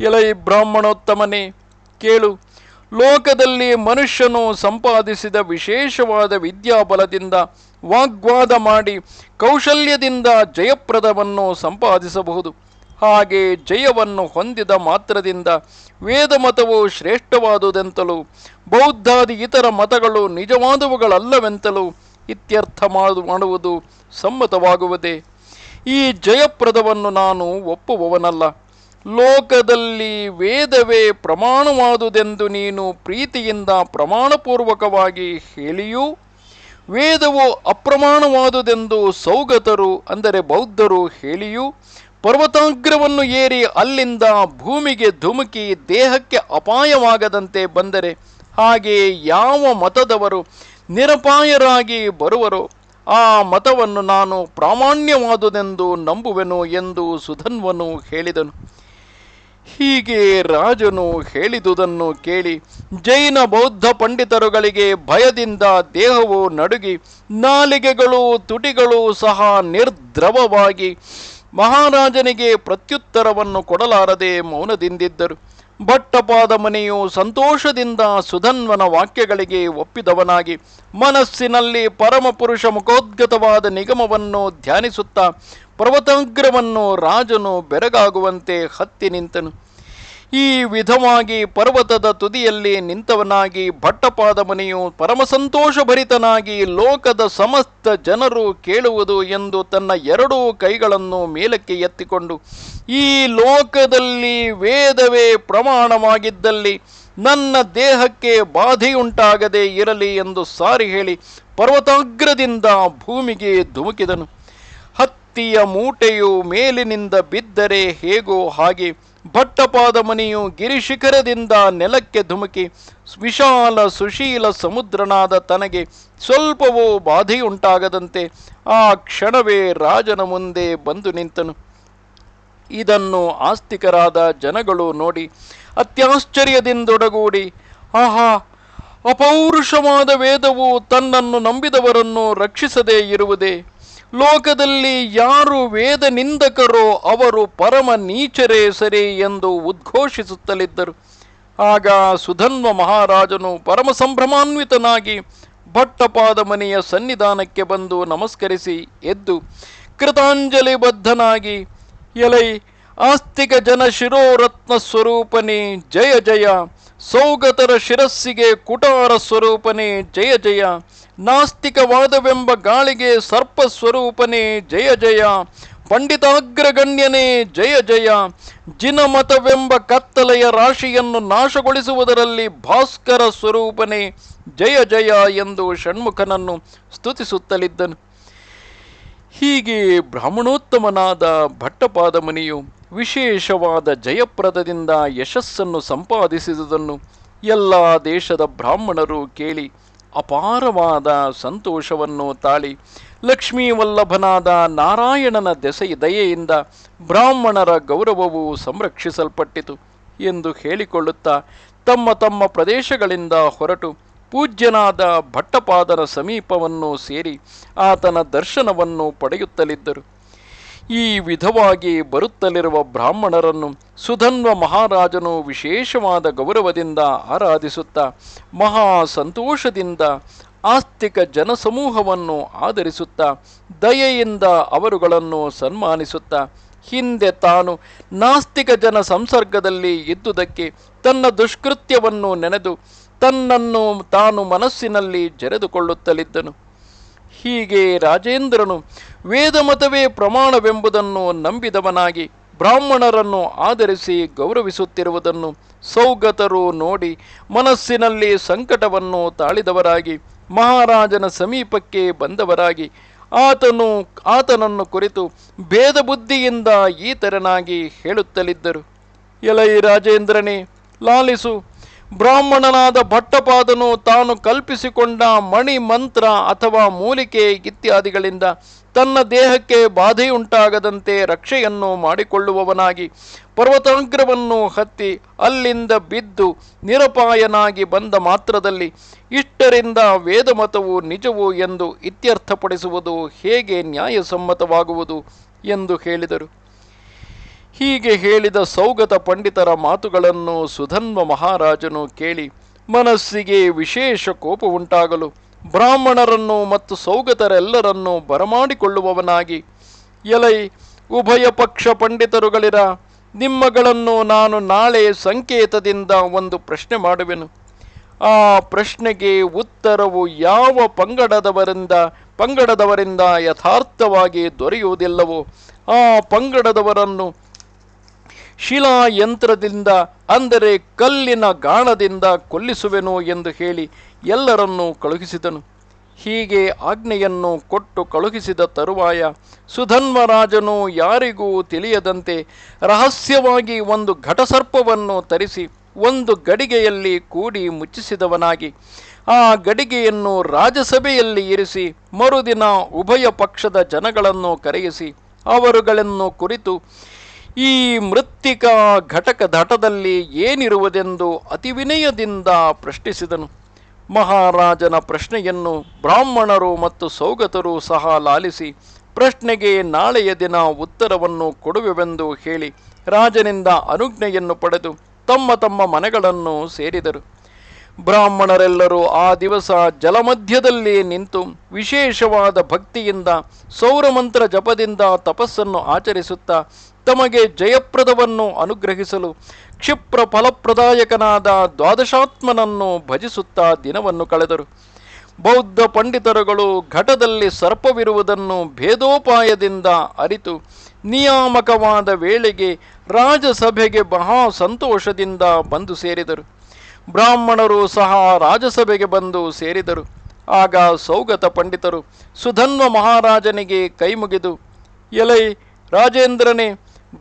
ಎಲೈ ಬ್ರಾಹ್ಮಣೋತ್ತಮನೇ, ಕೇಳು, ಲೋಕದಲ್ಲಿ ಮನುಷ್ಯನು ಸಂಪಾದಿಸಿದ ವಿಶೇಷವಾದ ವಿದ್ಯಾಬಲದಿಂದ ವಾಗ್ವಾದ ಮಾಡಿ ಕೌಶಲ್ಯದಿಂದ ಜಯಪ್ರದವನ್ನು ಸಂಪಾದಿಸಬಹುದು. ಹಾಗೆ ಜಯವನ್ನು ಹೊಂದಿದ ಮಾತ್ರದಿಂದ ವೇದಮತವು ಶ್ರೇಷ್ಠವಾದುದೆಂತಲೂ, ಬೌದ್ಧಾದಿ ಇತರ ಮತಗಳು ನಿಜವಾದವುಗಳಲ್ಲವೆಂತಲೂ ಇತ್ಯರ್ಥ ಮಾಡು, ಮಾಡುವುದು ಸಮ್ಮತವಾಗುವುದೇ. ಈ ಜಯಪ್ರದವನ್ನು ನಾನು ಒಪ್ಪುವವನಲ್ಲ. ಲೋಕದಲ್ಲಿ ವೇದವೇ ಪ್ರಮಾಣವಾದುದೆಂದು ನೀನು ಪ್ರೀತಿಯಿಂದ ಪ್ರಮಾಣಪೂರ್ವಕವಾಗಿ ಹೇಳಿಯೂ ವೇದವು ಅಪ್ರಮಾಣವಾದುದೆಂದು ಸೌಗತರು, ಅಂದರೆ ಬೌದ್ಧರು ಹೇಳಿಯೂ, ಪರ್ವತಾಗ್ರವನ್ನು ಏರಿ ಅಲ್ಲಿಂದ ಭೂಮಿಗೆ ಧುಮುಕಿ ದೇಹಕ್ಕೆ ಅಪಾಯವಾಗದಂತೆ ಬಂದರೆ ಹಾಗೆ ಯಾವ ಮತದವರು ನಿರಪಾಯರಾಗಿ ಬರುವರು, ಆ ಮತವನ್ನು ನಾನು ಪ್ರಾಮಾಣ್ಯವಾದುದೆಂದು ನಂಬುವೆನು ಎಂದು ಸುಧನ್ವನು ಹೇಳಿದನು. ಹೀಗೆ ರಾಜನು ಹೇಳಿದುದನ್ನು ಕೇಳಿ ಜೈನ ಬೌದ್ಧ ಪಂಡಿತರುಗಳಿಗೆ ಭಯದಿಂದ ದೇಹವು ನಡುಗಿ ನಾಲಿಗೆಗಳು ತುಟಿಗಳು ಸಹ ನಿರ್ದ್ರವವಾಗಿ ಮಹಾರಾಜನಿಗೆ ಪ್ರತ್ಯುತ್ತರವನ್ನು ಕೊಡಲಾರದೆ ಮೌನದಿಂದಿದ್ದರು. ಭಟ್ಟಪಾದ ಮನೆಯು ಸಂತೋಷದಿಂದ ಸುಧನ್ವನ ವಾಕ್ಯಗಳಿಗೆ ಒಪ್ಪಿದವನಾಗಿ ಮನಸ್ಸಿನಲ್ಲಿ ಪರಮಪುರುಷ ಮುಖೋದ್ಗತವಾದ ನಿಗಮವನ್ನು ಧ್ಯಾನಿಸುತ್ತಾ ಪರ್ವತಾಗ್ರವನ್ನು ರಾಜನು ಬೆರಗಾಗುವಂತೆ ಹತ್ತಿ ನಿಂತನು. ಈ ವಿಧವಾಗಿ ಪರ್ವತದ ತುದಿಯಲ್ಲಿ ನಿಂತವನಾಗಿ ಭಟ್ಟಪಾದ ಪರಮಸಂತೋಷಭರಿತನಾಗಿ ಪರಮ ಸಂತೋಷಭರಿತನಾಗಿ ಲೋಕದ ಸಮಸ್ತ ಜನರು ಕೇಳುವುದು ಎಂದು ತನ್ನ ಎರಡೂ ಕೈಗಳನ್ನು ಮೇಲಕ್ಕೆ ಎತ್ತಿಕೊಂಡು, ಈ ಲೋಕದಲ್ಲಿ ವೇದವೇ ಪ್ರಮಾಣವಾಗಿದ್ದಲ್ಲಿ ನನ್ನ ದೇಹಕ್ಕೆ ಬಾಧೆಯುಂಟಾಗದೇ ಇರಲಿ ಎಂದು ಸಾರಿ ಹೇಳಿ ಪರ್ವತಾಗ್ರದಿಂದ ಭೂಮಿಗೆ ಧುಮುಕಿದನು. ಹತ್ತಿಯ ಮೂಟೆಯು ಮೇಲಿನಿಂದ ಬಿದ್ದರೆ ಹೇಗೋ ಹಾಗೆ ಭಟ್ಟಪಾದ ಮನೆಯು ಗಿರಿಶಿಖರದಿಂದ ನೆಲಕ್ಕೆ ಧುಮುಕಿ, ವಿಶಾಲ ಸುಶೀಲ ಸಮುದ್ರನಾದ ತನಗೆ ಸ್ವಲ್ಪವೂ ಬಾಧೆಯುಂಟಾಗದಂತೆ ಆ ಕ್ಷಣವೇ ರಾಜನ ಮುಂದೆ ಬಂದು ನಿಂತನು. ಇದನ್ನು ಆಸ್ತಿಕರಾದ ಜನಗಳು ನೋಡಿ ಅತ್ಯಾಶ್ಚರ್ಯದಿಂದೊಡಗೂಡಿ, ಆಹಾ, ಅಪೌರುಷವಾದ ವೇದವು ತನ್ನನ್ನು ನಂಬಿದವರನ್ನು ರಕ್ಷಿಸದೇ ಇರುವುದೇ? ಲೋಕದಲ್ಲಿ ಯಾರು ವೇದ ನಿಂದಕರೋ ಅವರು ಪರಮ ನೀಚರೇ ಸರಿ ಎಂದು ಉದ್ಘೋಷಿಸುತ್ತಲಿದ್ದರು. ಆಗ ಸುಧನ್ವ ಮಹಾರಾಜನು ಪರಮ ಸಂಭ್ರಮಾನ್ವಿತನಾಗಿ ಭಟ್ಟಪಾದ ಮನೆಯ ಸನ್ನಿಧಾನಕ್ಕೆ ಬಂದು ನಮಸ್ಕರಿಸಿ ಎದ್ದು ಕೃತಾಂಜಲಿ ಬದ್ಧನಾಗಿ ಎಲೈ, ಆಸ್ತಿಕ ಜನ ಶಿರೋರತ್ನ ಸ್ವರೂಪನೇ, ಜಯ ಜಯ ಸೌಗತರ ಶಿರಸ್ಸಿಗೆ ಕುಟಾರ ಸ್ವರೂಪನೇ ಜಯ ಜಯ, ನಾಸ್ತಿಕವಾದವೆಂಬ ಗಾಳಿಗೆ ಸರ್ಪ ಸ್ವರೂಪನೇ ಜಯ ಜಯ, ಪಂಡಿತಾಗ್ರಗಣ್ಯನೇ ಜಯ ಜಯ, ಜಿನಮತವೆಂಬ ಕತ್ತಲೆಯ ರಾಶಿಯನ್ನು ನಾಶಗೊಳಿಸುವುದರಲ್ಲಿ ಭಾಸ್ಕರ ಸ್ವರೂಪನೇ ಜಯ ಜಯ ಎಂದು ಷಣ್ಮುಖನನ್ನು ಸ್ತುತಿಸುತ್ತಲಿದ್ದನು. ಹೀಗೆ ಬ್ರಾಹ್ಮಣೋತ್ತಮನಾದ ಭಟ್ಟಪಾದ ಮುನಿಯು ವಿಶೇಷವಾದ ಜಯಪ್ರದದಿಂದ ಯಶಸ್ಸನ್ನು ಸಂಪಾದಿಸಿದುದನ್ನು ಎಲ್ಲ ದೇಶದ ಬ್ರಾಹ್ಮಣರು ಕೇಳಿ ಅಪಾರವಾದ ಸಂತೋಷವನ್ನು ತಾಳಿ ಲಕ್ಷ್ಮೀವಲ್ಲಭನಾದ ನಾರಾಯಣನ ದೆಸೆ ದಯೆಯಿಂದ ಬ್ರಾಹ್ಮಣರ ಗೌರವವು ಸಂರಕ್ಷಿಸಲ್ಪಟ್ಟಿತು ಎಂದು ಹೇಳಿಕೊಳ್ಳುತ್ತಾ ತಮ್ಮ ತಮ್ಮ ಪ್ರದೇಶಗಳಿಂದ ಹೊರಟು ಪೂಜ್ಯನಾದ ಭಟ್ಟಪಾದರ ಸಮೀಪವನ್ನು ಸೇರಿ ಆತನ ದರ್ಶನವನ್ನು ಪಡೆಯುತ್ತಲಿದ್ದರು. ಈ ವಿಧವಾಗಿ ಬರುತ್ತಲಿರುವ ಬ್ರಾಹ್ಮಣರನ್ನು ಸುಧನ್ವ ಮಹಾರಾಜನು ವಿಶೇಷವಾದ ಗೌರವದಿಂದ ಆರಾಧಿಸುತ್ತಾ ಮಹಾ ಸಂತೋಷದಿಂದ ಆಸ್ತಿಕ ಜನಸಮೂಹವನ್ನು ಆಧರಿಸುತ್ತಾ ದಯೆಯಿಂದ ಅವರುಗಳನ್ನು ಸನ್ಮಾನಿಸುತ್ತಾ ಹಿಂದೆ ತಾನು ನಾಸ್ತಿಕ ಜನ ಸಂಸರ್ಗದಲ್ಲಿ ಇದ್ದುದಕ್ಕೆ ತನ್ನ ದುಷ್ಕೃತ್ಯವನ್ನು ನೆನೆದು ತನ್ನನ್ನು ತಾನು ಮನಸ್ಸಿನಲ್ಲಿ ಜರೆದುಕೊಳ್ಳುತ್ತಲಿದ್ದನು. ಹೀಗೆ ರಾಜೇಂದ್ರನು ವೇದಮತವೇ ಪ್ರಮಾಣವೆಂಬುದನ್ನು ನಂಬಿದವನಾಗಿ ಬ್ರಾಹ್ಮಣರನ್ನು ಆಧರಿಸಿ ಗೌರವಿಸುತ್ತಿರುವುದನ್ನು ಸೌಗತರು ನೋಡಿ ಮನಸ್ಸಿನಲ್ಲಿ ಸಂಕಟವನ್ನು ತಾಳಿದವರಾಗಿ, ಮಹಾರಾಜನ ಸಮೀಪಕ್ಕೆ ಬಂದವರಾಗಿ, ಆತನು, ಆತನನ್ನು ಕುರಿತು ಭೇದ ಬುದ್ಧಿಯಿಂದ ಈತರನಾಗಿ ತೆರನಾಗಿ ಹೇಳುತ್ತಲಿದ್ದರು. ಎಲೈ ರಾಜೇಂದ್ರನೇ, ಲಾಲಿಸು ಬ್ರಾಹ್ಮಣನಾದ ಭಟ್ಟಪಾದನು ತಾನು ಕಲ್ಪಿಸಿಕೊಂಡ ಮಣಿ ಮಂತ್ರ ಅಥವಾ ಮೂಲಿಕೆ ಇತ್ಯಾದಿಗಳಿಂದ ತನ್ನ ದೇಹಕ್ಕೆ ಬಾಧೆಯುಂಟಾಗದಂತೆ ರಕ್ಷೆಯನ್ನು ಮಾಡಿಕೊಳ್ಳುವವನಾಗಿ ಪರ್ವತಾಗ್ರವನ್ನು ಹತ್ತಿ ಅಲ್ಲಿಂದ ಬಿದ್ದು ನಿರಪಾಯನಾಗಿ ಬಂದ ಮಾತ್ರದಲ್ಲಿ ಇಷ್ಟರಿಂದ ವೇದಮತವು ನಿಜವು ಎಂದು ಇತ್ಯರ್ಥಪಡಿಸುವುದು ಹೇಗೆ ನ್ಯಾಯಸಮ್ಮತವಾಗುವುದು ಎಂದು ಹೇಳಿದರು. ಹೀಗೆ ಹೇಳಿದ ಸೌಗತ ಪಂಡಿತರ ಮಾತುಗಳನ್ನು ಸುಧನ್ವ ಮಹಾರಾಜನು ಕೇಳಿ ಮನಸ್ಸಿಗೆ ವಿಶೇಷ ಕೋಪ ಉಂಟಾಗಲು ಬ್ರಾಹ್ಮಣರನ್ನು ಮತ್ತು ಸೌಗತರೆಲ್ಲರನ್ನು ಬರಮಾಡಿಕೊಳ್ಳುವವನಾಗಿ, ಎಲೈ, ಉಭಯ ಪಕ್ಷ ಪಂಡಿತರುಗಳಿರ, ನಿಮ್ಮಗಳನ್ನು ನಾನು ನಾಳೆ ಸಂಕೇತದಿಂದ ಒಂದು ಪ್ರಶ್ನೆ ಮಾಡುವೆನು. ಆ ಪ್ರಶ್ನೆಗೆ ಉತ್ತರವು ಯಾವ ಪಂಗಡದವರಿಂದ ಪಂಗಡದವರಿಂದ ಯಥಾರ್ಥವಾಗಿ ದೊರೆಯುವುದಿಲ್ಲವೋ, ಆ ಪಂಗಡದವರನ್ನು ಶಿಲಾಯಂತ್ರದಿಂದ, ಅಂದರೆ ಕಲ್ಲಿನ ಗಾಣದಿಂದ ಕೊಲ್ಲಿಸುವೆನು ಎಂದು ಹೇಳಿ ಎಲ್ಲರನ್ನೂ ಕಳುಹಿಸಿದನು. ಹೀಗೆ ಆಜ್ಞೆಯನ್ನು ಕೊಟ್ಟು ಕಳುಹಿಸಿದ ತರುವಾಯ ಸುಧನ್ವರಾಜನು ಯಾರಿಗೂ ತಿಳಿಯದಂತೆ ರಹಸ್ಯವಾಗಿ ಒಂದು ಘಟಸರ್ಪವನ್ನು ತರಿಸಿ ಒಂದು ಗಡಿಗೆಯಲ್ಲಿ ಕೂಡಿ ಮುಚ್ಚಿಸಿದವನಾಗಿ, ಆ ಗಡಿಗೆಯನ್ನು ರಾಜಸಭೆಯಲ್ಲಿ ಇರಿಸಿ ಮರುದಿನ ಉಭಯ ಪಕ್ಷದ ಜನಗಳನ್ನು ಕರೆಯಿಸಿ ಅವರುಗಳನ್ನು ಕುರಿತು ಈ ಮೃತ್ತಿಕಾ ಘಟಕ ಘಟದಲ್ಲಿ ಏನಿರುವುದೆಂದು ಅತಿ ವಿನಯದಿಂದ ಪ್ರಶ್ನಿಸಿದನು. ಮಹಾರಾಜನ ಪ್ರಶ್ನೆಯನ್ನು ಬ್ರಾಹ್ಮಣರು ಮತ್ತು ಸೌಗತರು ಸಹ ಲಾಲಿಸಿ, ಪ್ರಶ್ನೆಗೆ ನಾಳೆಯ ದಿನ ಉತ್ತರವನ್ನು ಕೊಡುವೆವೆಂದು ಹೇಳಿ ರಾಜನಿಂದ ಅನುಜ್ಞೆಯನ್ನು ಪಡೆದು ತಮ್ಮ ತಮ್ಮ ಮನೆಗಳನ್ನು ಸೇರಿದರು. ಬ್ರಾಹ್ಮಣರೆಲ್ಲರೂ ಆ ದಿವಸ ಜಲಮಧ್ಯದಲ್ಲಿ ನಿಂತು ವಿಶೇಷವಾದ ಭಕ್ತಿಯಿಂದ ಸೌರಮಂತ್ರ ಜಪದಿಂದ ತಪಸ್ಸನ್ನು ಆಚರಿಸುತ್ತಾ ತಮಗೆ ಜಯಪ್ರದವನ್ನು ಅನುಗ್ರಹಿಸಲು ಕ್ಷಿಪ್ರ ಫಲಪ್ರದಾಯಕನಾದ ದ್ವಾದಶಾತ್ಮನನ್ನು ಭಜಿಸುತ್ತಾ ದಿನವನ್ನು ಕಳೆದರು. ಬೌದ್ಧ ಪಂಡಿತರುಗಳು ಘಟದಲ್ಲಿ ಸರ್ಪವಿರುವುದನ್ನು ಭೇದೋಪಾಯದಿಂದ ಅರಿತು ನಿಯಾಮಕವಾದ ವೇಳೆಗೆ ರಾಜಸಭೆಗೆ ಮಹಾ ಸಂತೋಷದಿಂದ ಬಂದು ಸೇರಿದರು. ಬ್ರಾಹ್ಮಣರು ಸಹ ರಾಜಸಭೆಗೆ ಬಂದು ಸೇರಿದರು. ಆಗ ಸೌಗತ ಪಂಡಿತರು ಸುಧನ್ವ ಮಹಾರಾಜನಿಗೆ ಕೈಮುಗಿದು, ಎಲೈ ರಾಜೇಂದ್ರನೇ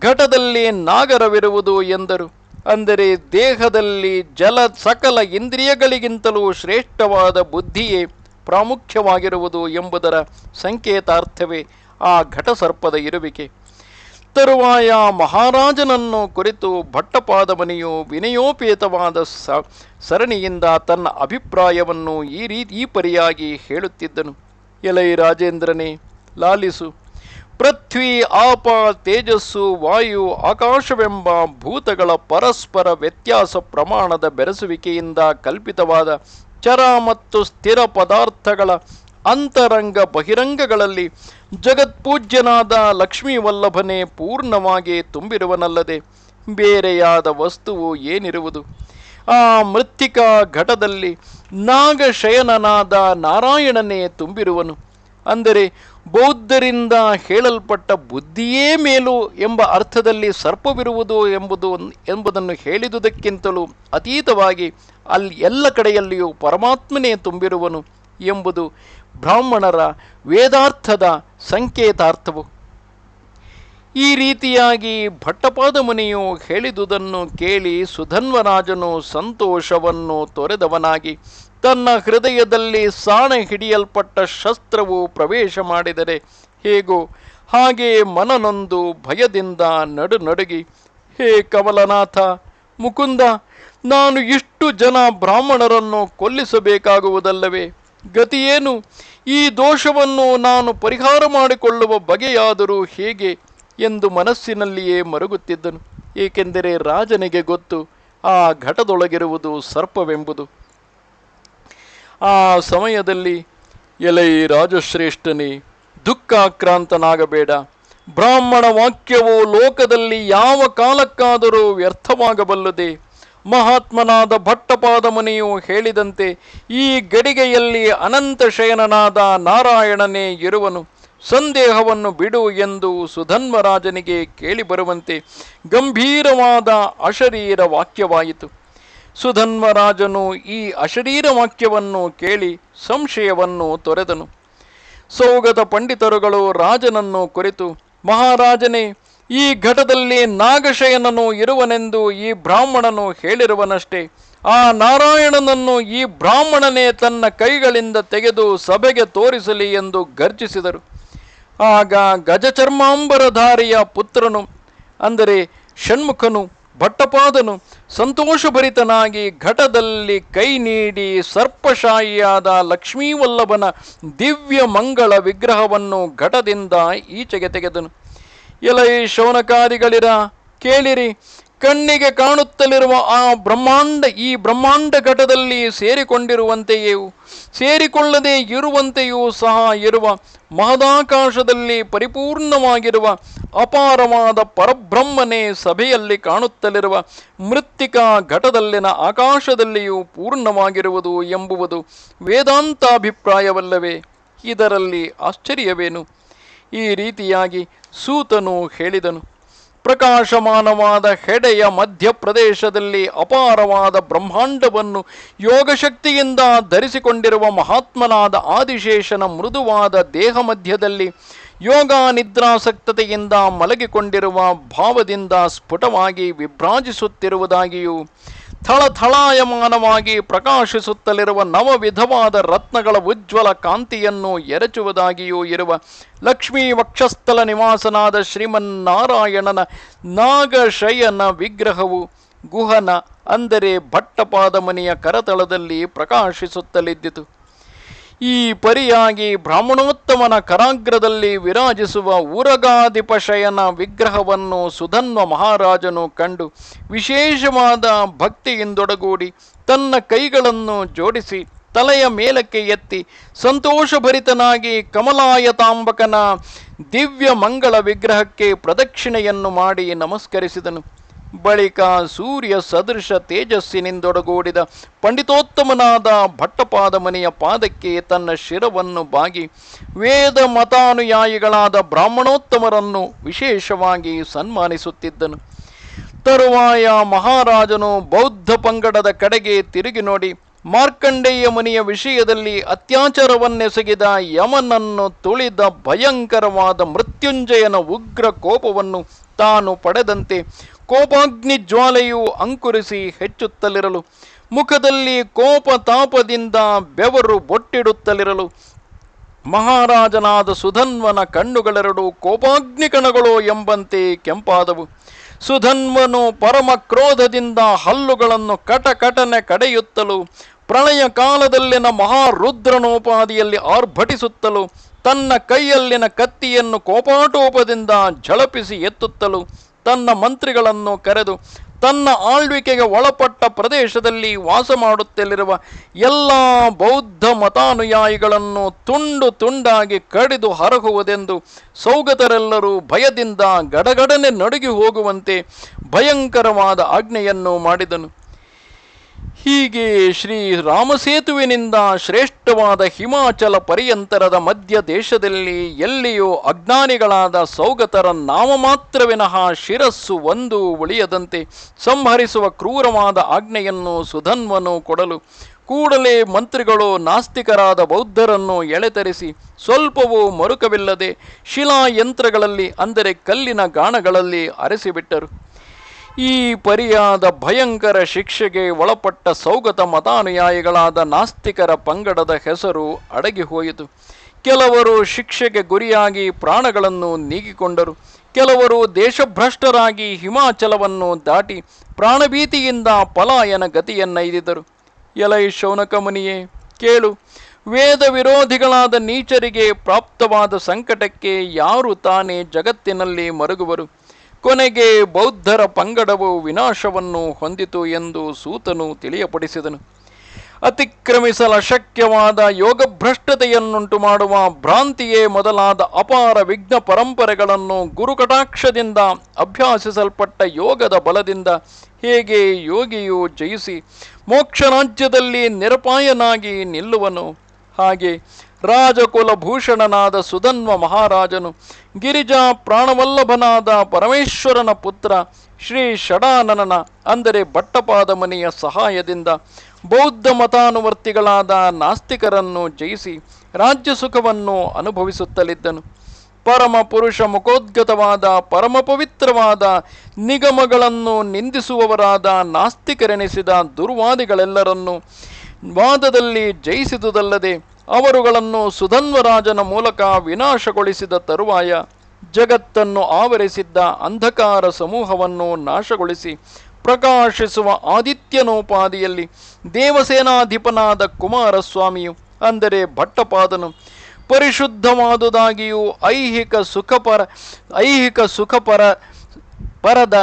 ಘಟದಲ್ಲಿ ನಾಗರವಿರುವುದು ಎಂದರು. ಅಂದರೆ ದೇಹದಲ್ಲಿ ಜಲ ಸಕಲ ಇಂದ್ರಿಯಗಳಿಗಿಂತಲೂ ಶ್ರೇಷ್ಠವಾದ ಬುದ್ಧಿಯೇ ಪ್ರಾಮುಖ್ಯವಾಗಿರುವುದು ಎಂಬುದರ ಸಂಕೇತಾರ್ಥವೇ ಆ ಘಟಸರ್ಪದ ಇರುವಿಕೆ. ತರುವಾಯ ಮಹಾರಾಜನನ್ನು ಕುರಿತು ಭಟ್ಟಪಾದಮನಿಯು ವಿನಯೋಪೇತವಾದ ಸ ಸರಣಿಯಿಂದ ತನ್ನ ಅಭಿಪ್ರಾಯವನ್ನು ಈ ರೀತಿ ಈ ಪರಿಯಾಗಿ ಹೇಳುತ್ತಿದ್ದನು. ಎಲೈ ರಾಜೇಂದ್ರನೇ, ಲಾಲಿಸು. ಪೃಥ್ವಿ, ಆಪ, ತೇಜಸ್ಸು, ವಾಯು, ಆಕಾಶವೆಂಬ ಭೂತಗಳ ಪರಸ್ಪರ ವ್ಯತ್ಯಾಸ ಪ್ರಮಾಣದ ಬೆರೆಸುವಿಕೆಯಿಂದ ಕಲ್ಪಿತವಾದ ಚರ ಮತ್ತು ಸ್ಥಿರ ಪದಾರ್ಥಗಳ ಅಂತರಂಗ ಬಹಿರಂಗಗಳಲ್ಲಿ ಜಗತ್ಪೂಜ್ಯನಾದ ಲಕ್ಷ್ಮೀ ವಲ್ಲಭನೇ ಪೂರ್ಣವಾಗಿ ತುಂಬಿರುವನಲ್ಲದೆ ಬೇರೆಯಾದ ವಸ್ತುವು ಏನಿರುವುದು? ಆ ಮೃತ್ತಿಕಾ ಘಟದಲ್ಲಿ ನಾಗಶಯನನಾದ ನಾರಾಯಣನೇ ತುಂಬಿರುವನು. ಅಂದರೆ ಬೌದ್ಧರಿಂದ ಹೇಳಲ್ಪಟ್ಟ ಬುದ್ಧಿಯೇ ಮೇಲು ಎಂಬ ಅರ್ಥದಲ್ಲಿ ಸರ್ಪವಿರುವುದು ಎಂಬುದು ಎಂಬುದನ್ನು ಹೇಳಿದುದಕ್ಕಿಂತಲೂ ಅತೀತವಾಗಿ ಅಲ್ಲಿ ಎಲ್ಲ ಕಡೆಯಲ್ಲಿಯೂ ಪರಮಾತ್ಮನೇ ತುಂಬಿರುವನು ಎಂಬುದು ಬ್ರಾಹ್ಮಣರ ವೇದಾರ್ಥದ ಸಂಕೇತಾರ್ಥವು. ಈ ರೀತಿಯಾಗಿ ಭಟ್ಟಪಾದ ಮುನಿಯು ಹೇಳಿದುದನ್ನು ಕೇಳಿ ಸುಧನ್ವರಾಜನು ಸಂತೋಷವನ್ನು ತೊರೆದವನಾಗಿ ತನ್ನ ಹೃದಯದಲ್ಲಿ ಸಾಣೆ ಹಿಡಿಯಲ್ಪಟ್ಟ ಶಸ್ತ್ರವು ಪ್ರವೇಶ ಮಾಡಿದರೆ ಹೇಗೋ ಹಾಗೆ ಮನನೊಂದು ಭಯದಿಂದ ನಡು ನಡುಗಿ ಹೇ ಕಮಲನಾಥ, ಮುಕುಂದ, ನಾನು ಇಷ್ಟು ಜನ ಬ್ರಾಹ್ಮಣರನ್ನು ಕೊಲ್ಲಿಸಬೇಕಾಗುವುದಲ್ಲವೇ? ಗತಿಯೇನು? ಈ ದೋಷವನ್ನು ನಾನು ಪರಿಹಾರ ಮಾಡಿಕೊಳ್ಳುವ ಬಗೆಯಾದರೂ ಹೇಗೆ? ಎಂದು ಮನಸ್ಸಿನಲ್ಲಿಯೇ ಮರುಗುತ್ತಿದ್ದನು. ಏಕೆಂದರೆ ರಾಜನಿಗೆ ಗೊತ್ತು, ಆ ಘಟದೊಳಗಿರುವುದು ಸರ್ಪವೆಂಬುದು. ಆ ಸಮಯದಲ್ಲಿ ಎಲೈ ರಾಜಶ್ರೇಷ್ಠನೇ ದುಃಖಾಕ್ರಾಂತನಾಗಬೇಡ. ಬ್ರಾಹ್ಮಣ ವಾಕ್ಯವು ಲೋಕದಲ್ಲಿ ಯಾವ ಕಾಲಕ್ಕಾದರೂ ವ್ಯರ್ಥವಾಗಬಲ್ಲದೆ ಮಹಾತ್ಮನಾದ ಭಟ್ಟಪಾದ ಮುನಿಯು ಹೇಳಿದಂತೆ ಈ ಗಡಿಗೆಯಲ್ಲಿ ಅನಂತ ಶಯನನಾದ ನಾರಾಯಣನೇ ಇರುವನು ಸಂದೇಹವನ್ನು ಬಿಡು ಎಂದು ಸುಧನ್ವರಾಜನಿಗೆ ಕೇಳಿಬರುವಂತೆ ಗಂಭೀರವಾದ ಅಶರೀರ ವಾಕ್ಯವಾಯಿತು. ಸುಧನ್ವರಾಜನು ಈ ಅಶರೀರ ವಾಕ್ಯವನ್ನು ಕೇಳಿ ಸಂಶಯವನ್ನು ತೊರೆದನು. ಸೌಗತ ಪಂಡಿತರುಗಳು ರಾಜನನ್ನು ಕುರಿತು, ಮಹಾರಾಜನೇ, ಈ ಘಟದಲ್ಲಿ ನಾಗಶಯನನು ಇರುವನೆಂದು ಈ ಬ್ರಾಹ್ಮಣನು ಹೇಳಿರುವನಷ್ಟೇ. ಆ ನಾರಾಯಣನನ್ನು ಈ ಬ್ರಾಹ್ಮಣನೇ ತನ್ನ ಕೈಗಳಿಂದ ತೆಗೆದು ಸಭೆಗೆ ತೋರಿಸಲಿ ಎಂದು ಗರ್ಜಿಸಿದರು. ಆಗ ಗಜಚರ್ಮಾಂಬರಧಾರಿಯ ಪುತ್ರನು, ಅಂದರೆ ಷಣ್ಮುಖನು ಭಟ್ಟಪಾದನು ಸಂತೋಷಭರಿತನಾಗಿ ಘಟದಲ್ಲಿ ಕೈ ನೀಡಿ ಸರ್ಪಶಾಹಿಯಾದ ಲಕ್ಷ್ಮೀವಲ್ಲಭನ ದಿವ್ಯ ಮಂಗಳ ವಿಗ್ರಹವನ್ನು ಘಟದಿಂದ ಈಚೆಗೆ ತೆಗೆದನು. ಎಲೈ ಶೌನಕಾದಿಗಳಿರ, ಕೇಳಿರಿ ಕಣ್ಣಿಗೆ ಕಾಣುತ್ತಲಿರುವ ಆ ಬ್ರಹ್ಮಾಂಡ, ಈ ಬ್ರಹ್ಮಾಂಡ ಘಟದಲ್ಲಿ ಸೇರಿಕೊಂಡಿರುವಂತೆಯೂ, ಸೇರಿಕೊಳ್ಳದೆ ಇರುವಂತೆಯೂ ಸಹ ಇರುವ ಮಹದಾಕಾಶದಲ್ಲಿ ಪರಿಪೂರ್ಣವಾಗಿರುವ ಅಪಾರವಾದ ಪರಬ್ರಹ್ಮನೇ ಸಭೆಯಲ್ಲಿ ಕಾಣುತ್ತಲಿರುವ ಮೃತ್ತಿಕಾ ಘಟದಲ್ಲಿನ ಆಕಾಶದಲ್ಲಿಯೂ ಪೂರ್ಣವಾಗಿರುವುದು ಎಂಬುವುದು ವೇದಾಂತಾಭಿಪ್ರಾಯವಲ್ಲವೇ. ಇದರಲ್ಲಿ ಆಶ್ಚರ್ಯವೇನು? ಈ ರೀತಿಯಾಗಿ ಸೂತನು ಹೇಳಿದನು. ಪ್ರಕಾಶಮಾನವಾದ ಹೆಡೆಯ ಮಧ್ಯಪ್ರದೇಶದಲ್ಲಿ ಅಪಾರವಾದ ಬ್ರಹ್ಮಾಂಡವನ್ನು ಯೋಗಶಕ್ತಿಯಿಂದ ಧರಿಸಿಕೊಂಡಿರುವ ಮಹಾತ್ಮನಾದ ಆದಿಶೇಷನ ಮೃದುವಾದ ದೇಹ ಮಧ್ಯದಲ್ಲಿ ಯೋಗ ನಿದ್ರಾಸಕ್ತತೆಯಿಂದ ಮಲಗಿಕೊಂಡಿರುವ ಭಾವದಿಂದ ಸ್ಫುಟವಾಗಿ ವಿಭ್ರಾಜಿಸುತ್ತಿರುವುದಾಗಿಯೂ ಥಳಥಳಾಯಮಾನವಾಗಿ ಪ್ರಕಾಶಿಸುತ್ತಲಿರುವ ನವವಿಧವಾದ ರತ್ನಗಳ ಉಜ್ವಲ ಕಾಂತಿಯನ್ನು ಎರಚುವುದಾಗಿಯೂ ಇರುವ ಲಕ್ಷ್ಮೀ ವಕ್ಷಸ್ಥಲ ನಿವಾಸನಾದ ಶ್ರೀಮನ್ನಾರಾಯಣನ ನಾಗಶಯನ ವಿಗ್ರಹವು ಗುಹನ ಅಂದರೆ ಭಟ್ಟಪಾದಮನೆಯ ಕರತಳದಲ್ಲಿ ಪ್ರಕಾಶಿಸುತ್ತಲಿದ್ದಿತು. ಈ ಪರಿಯಾಗಿ ಬ್ರಾಹ್ಮಣೋತ್ತಮನ ಕರಾಗ್ರದಲ್ಲಿ ವಿರಾಜಿಸುವ ಉರಗಾಧಿಪಶಯನ ವಿಗ್ರಹವನ್ನು ಸುಧನ್ವ ಮಹಾರಾಜನು ಕಂಡು ವಿಶೇಷವಾದ ಭಕ್ತಿಯಿಂದೊಡಗೂಡಿ ತನ್ನ ಕೈಗಳನ್ನು ಜೋಡಿಸಿ ತಲೆಯ ಮೇಲಕ್ಕೆ ಎತ್ತಿ ಸಂತೋಷಭರಿತನಾಗಿ ಕಮಲಾಯತಾಂಬಕನ ದಿವ್ಯ ಮಂಗಳ ವಿಗ್ರಹಕ್ಕೆ ಪ್ರದಕ್ಷಿಣೆಯನ್ನು ಮಾಡಿ ನಮಸ್ಕರಿಸಿದನು. ಬಳಿಕ ಸೂರ್ಯ ಸದೃಶ ತೇಜಸ್ಸಿನಿಂದೊಡಗೂಡಿದ ಪಂಡಿತೋತ್ತಮನಾದ ಭಟ್ಟಪಾದ ಮನೆಯ ಪಾದಕ್ಕೆ ತನ್ನ ಶಿರವನ್ನು ಬಾಗಿ ವೇದ ಮತಾನುಯಾಯಿಗಳಾದ ಬ್ರಾಹ್ಮಣೋತ್ತಮರನ್ನು ವಿಶೇಷವಾಗಿ ಸನ್ಮಾನಿಸುತ್ತಿದ್ದನು. ತರುವಾಯ ಮಹಾರಾಜನು ಬೌದ್ಧ ಪಂಗಡದ ಕಡೆಗೆ ತಿರುಗಿ ನೋಡಿ, ಮಾರ್ಕಂಡೇಯ ಮುನಿಯ ವಿಷಯದಲ್ಲಿ ಅತ್ಯಾಚಾರವನ್ನೆಸಗಿದ ಯಮನನ್ನು ತುಳಿದ ಭಯಂಕರವಾದ ಮೃತ್ಯುಂಜಯನ ಉಗ್ರ ಕೋಪವನ್ನು ತಾನು ಪಡೆದಂತೆ ಕೋಪಾಗ್ನಿ ಜ್ವಾಲೆಯು ಅಂಕುರಿಸಿ ಹೆಚ್ಚುತ್ತಲಿರಲು. ಮುಖದಲ್ಲಿ ಕೋಪ ತಾಪದಿಂದ ಬೆವರು ಬೊಟ್ಟಿಡುತ್ತಲಿರಲು. ಮಹಾರಾಜನಾದ ಸುಧನ್ವನ ಕಣ್ಣುಗಳೆರಡು ಕೋಪಾಗ್ನಿ ಕಣಗಳು ಎಂಬಂತೆ ಕೆಂಪಾದವು. ಸುಧನ್ವನು ಪರಮ ಕ್ರೋಧದಿಂದ ಹಲ್ಲುಗಳನ್ನು ಕಟಕಟನೆ ಕಡೆಯುತ್ತಲು ಪ್ರಳಯ ಕಾಲದಲ್ಲಿನ ಮಹಾರುದ್ರನೋಪಾದಿಯಲ್ಲಿ ಆರ್ಭಟಿಸುತ್ತಲು, ತನ್ನ ಕೈಯಲ್ಲಿನ ಕತ್ತಿಯನ್ನು ಕೋಪಾಟೋಪದಿಂದ ಝಳಪಿಸಿ ಎತ್ತುತ್ತಲೂ ತನ್ನ ಮಂತ್ರಿಗಳನ್ನು ಕರೆದು ತನ್ನ ಆಳ್ವಿಕೆಗೆ ಒಳಪಟ್ಟ ಪ್ರದೇಶದಲ್ಲಿ ವಾಸ ಮಾಡುತ್ತಲಿರುವ ಎಲ್ಲ ಬೌದ್ಧ ಮತಾನುಯಾಯಿಗಳನ್ನು ತುಂಡು ತುಂಡಾಗಿ ಕಡಿದು ಹರಹುವುದೆಂದು ಸೌಗತರೆಲ್ಲರೂ ಭಯದಿಂದ ಗಡಗಡನೆ ನಡುಗಿ ಹೋಗುವಂತೆ ಭಯಂಕರವಾದ ಆಜ್ಞೆಯನ್ನು ಮಾಡಿದನು. ಹೀಗೆ ಶ್ರೀ ರಾಮಸೇತುವಿನಿಂದ ಶ್ರೇಷ್ಠವಾದ ಹಿಮಾಚಲ ಪರ್ಯಂತರದ ಮಧ್ಯ ದೇಶದಲ್ಲಿ ಎಲ್ಲಿಯೂ ಅಜ್ಞಾನಿಗಳಾದ ಸೌಗತರ ನಾಮಮಾತ್ರವಿನಃ ಶಿರಸ್ಸು ಒಂದು ಉಳಿಯದಂತೆ ಸಂಹರಿಸುವ ಕ್ರೂರವಾದ ಆಜ್ಞೆಯನ್ನು ಸುಧನ್ವನು ಕೊಡಲು ಕೂಡಲೇ ಮಂತ್ರಿಗಳು ನಾಸ್ತಿಕರಾದ ಬೌದ್ಧರನ್ನು ಎಳೆತರಿಸಿ ಸ್ವಲ್ಪವೂ ಮರುಕವಿಲ್ಲದೆ ಶಿಲಾಯಂತ್ರಗಳಲ್ಲಿ ಅಂದರೆ ಕಲ್ಲಿನ ಗಾಣಗಳಲ್ಲಿ ಅರೆಸಿಬಿಟ್ಟರು. ಈ ಪರಿಯಾದ ಭಯಂಕರ ಶಿಕ್ಷೆಗೆ ಒಳಪಟ್ಟ ಸೌಗತ ಮತಾನುಯಾಯಿಗಳಾದ ನಾಸ್ತಿಕರ ಪಂಗಡದ ಹೆಸರು ಅಡಗಿ ಹೋಯಿತು. ಕೆಲವರು ಶಿಕ್ಷೆಗೆ ಗುರಿಯಾಗಿ ಪ್ರಾಣಗಳನ್ನು ನೀಗಿಕೊಂಡರು. ಕೆಲವರು ದೇಶಭ್ರಷ್ಟರಾಗಿ ಹಿಮಾಚಲವನ್ನು ದಾಟಿ ಪ್ರಾಣಭೀತಿಯಿಂದ ಪಲಾಯನ ಗತಿಯನ್ನೈದಿದರು. ಎಲೈ ಶೌನಕಮುನಿಯೇ ಕೇಳು, ವೇದ ವಿರೋಧಿಗಳಾದ ನೀಚರಿಗೆ ಪ್ರಾಪ್ತವಾದ ಸಂಕಟಕ್ಕೆ ಯಾರು ತಾನೇ ಜಗತ್ತಿನಲ್ಲಿ ಮರುಗುವರು? ಕೊನೆಗೆ ಬೌದ್ಧರ ಪಂಗಡವು ವಿನಾಶವನ್ನು ಹೊಂದಿತು ಎಂದು ಸೂತನು ತಿಳಿಯಪಡಿಸಿದನು. ಅತಿಕ್ರಮಿಸಲ ಶಕ್ಯವಾದ ಯೋಗಭ್ರಷ್ಟತೆಯನ್ನುಂಟು ಮಾಡುವ ಭ್ರಾಂತಿಯೇ ಮೊದಲಾದ ಅಪಾರ ವಿಘ್ನ ಪರಂಪರೆಗಳನ್ನು ಗುರುಕಟಾಕ್ಷದಿಂದ ಅಭ್ಯಾಸಿಸಲ್ಪಟ್ಟ ಯೋಗದ ಬಲದಿಂದ ಹೇಗೆ ಯೋಗಿಯು ಜಯಿಸಿ ಮೋಕ್ಷರಾಜ್ಯದಲ್ಲಿ ನಿರಪಾಯನಾಗಿ ನಿಲ್ಲುವನು? ಹಾಗೆ ರಾಜಕುಲಭೂಷಣನಾದ ಸುಧನ್ವ ಮಹಾರಾಜನು ಗಿರಿಜಾ ಪ್ರಾಣವಲ್ಲಭನಾದ ಪರಮೇಶ್ವರನ ಪುತ್ರ ಶ್ರೀ ಷಡಾನನನ, ಅಂದರೆ ಭಟ್ಟಪಾದ ಮನೆಯ ಸಹಾಯದಿಂದ ಬೌದ್ಧ ಮತಾನುವರ್ತಿಗಳಾದ ನಾಸ್ತಿಕರನ್ನು ಜಯಿಸಿ ರಾಜ್ಯ ಸುಖವನ್ನು ಅನುಭವಿಸುತ್ತಲಿದ್ದನು. ಪರಮ ಪುರುಷ ಮುಖೋದ್ಗತವಾದ, ಪರಮ ಪವಿತ್ರವಾದ, ನಿಗಮಗಳನ್ನು ನಿಂದಿಸುವವರಾದ ನಾಸ್ತಿಕರೆನಿಸಿದ ದುರ್ವಾದಿಗಳೆಲ್ಲರನ್ನು ವಾದದಲ್ಲಿ ಜಯಿಸಿದುದಲ್ಲದೆ ಅವರುಗಳನ್ನು ಸುಧನ್ವರಾಜನ ಮೂಲಕ ವಿನಾಶಗೊಳಿಸಿದ ತರುವಾಯ ಜಗತ್ತನ್ನು ಆವರಿಸಿದ್ದ ಅಂಧಕಾರ ಸಮೂಹವನ್ನು ನಾಶಗೊಳಿಸಿ ಪ್ರಕಾಶಿಸುವ ಆದಿತ್ಯನೋಪಾದಿಯಲ್ಲಿ ದೇವಸೇನಾಧಿಪನಾದ ಕುಮಾರಸ್ವಾಮಿಯು, ಅಂದರೆ ಭಟ್ಟಪಾದನು, ಪರಿಶುದ್ಧವಾದುದಾಗಿಯೂ ಐಹಿಕ ಸುಖಪರ ಐಹಿಕ ಸುಖಪರ, ಪರದ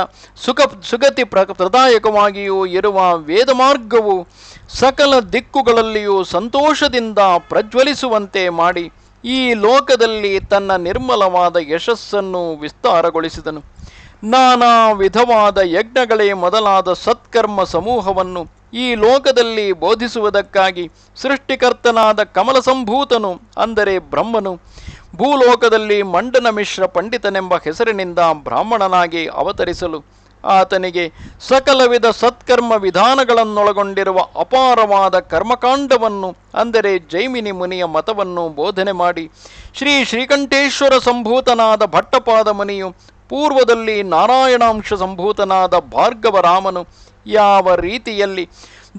ಸುಖ, ಸುಗತಿ ಪ್ರ, ಪ್ರದಾಯಕವಾಗಿಯೂ ಇರುವ ವೇದ ಮಾರ್ಗವು ಸಕಲ ದಿಕ್ಕುಗಳಲ್ಲಿಯೂ ಸಂತೋಷದಿಂದ ಪ್ರಜ್ವಲಿಸುವಂತೆ ಮಾಡಿ ಈ ಲೋಕದಲ್ಲಿ ತನ್ನ ನಿರ್ಮಲವಾದ ಯಶಸ್ಸನ್ನು ವಿಸ್ತಾರಗೊಳಿಸಿದನು. ನಾನಾ ವಿಧವಾದ ಯಜ್ಞಗಳೇ ಮೊದಲಾದ ಸತ್ಕರ್ಮ ಸಮೂಹವನ್ನು ಈ ಲೋಕದಲ್ಲಿ ಬೋಧಿಸುವುದಕ್ಕಾಗಿ ಸೃಷ್ಟಿಕರ್ತನಾದ ಕಮಲ ಸಂಭೂತನು ಅಂದರೆ ಬ್ರಹ್ಮನು, ಭೂಲೋಕದಲ್ಲಿ ಮಂಡನ ಮಿಶ್ರ ಪಂಡಿತನೆಂಬ ಹೆಸರಿನಿಂದ ಬ್ರಾಹ್ಮಣನಾಗಿ ಅವತರಿಸಲು ಆತನಿಗೆ ಸಕಲ ವಿಧ ಸತ್ಕರ್ಮ ವಿಧಾನಗಳನ್ನೊಳಗೊಂಡಿರುವ ಅಪಾರವಾದ ಕರ್ಮಕಾಂಡವನ್ನು, ಅಂದರೆ ಜೈಮಿನಿ ಮುನಿಯ ಮತವನ್ನು ಬೋಧನೆ ಮಾಡಿ, ಶ್ರೀ ಶ್ರೀಕಂಠೇಶ್ವರ ಸಂಭೂತನಾದ ಭಟ್ಟಪಾದ ಮುನಿಯು ಪೂರ್ವದಲ್ಲಿ ನಾರಾಯಣಾಂಶ ಸಂಭೂತನಾದ ಭಾರ್ಗವರಾಮನು ಯಾವ ರೀತಿಯಲ್ಲಿ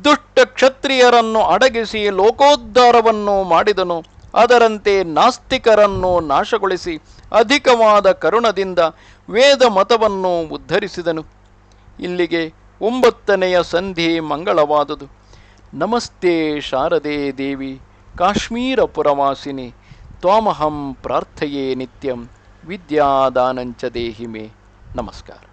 ದುಷ್ಟ ಕ್ಷತ್ರಿಯರನ್ನು ಅಡಗಿಸಿ ಲೋಕೋದ್ಧಾರವನ್ನು ಮಾಡಿದನು, ಅದರಂತೆ ನಾಸ್ತಿಕರನ್ನು ನಾಶಗೊಳಿಸಿ ಅಧಿಕವಾದ ಕರುಣದಿಂದ ವೇದ ಮತವನ್ನು ಉದ್ಧರಿಸಿದನು. ಇಲ್ಲಿಗೆ ಒಂಬತ್ತನೆಯ ಸಂಧಿ ಮಂಗಳವಾದುದು. ನಮಸ್ತೆ ಶಾರದೆ ದೇವಿ, ಕಾಶ್ಮೀರಪುರವಾಸಿನಿ, ತ್ವಾಮಹಂ ಪ್ರಾರ್ಥಯೇ ನಿತ್ಯಂ, ವಿದ್ಯಾದಾನಂಚ ದೇಹಿ ಮೇ ನಮಸ್ಕಾರ.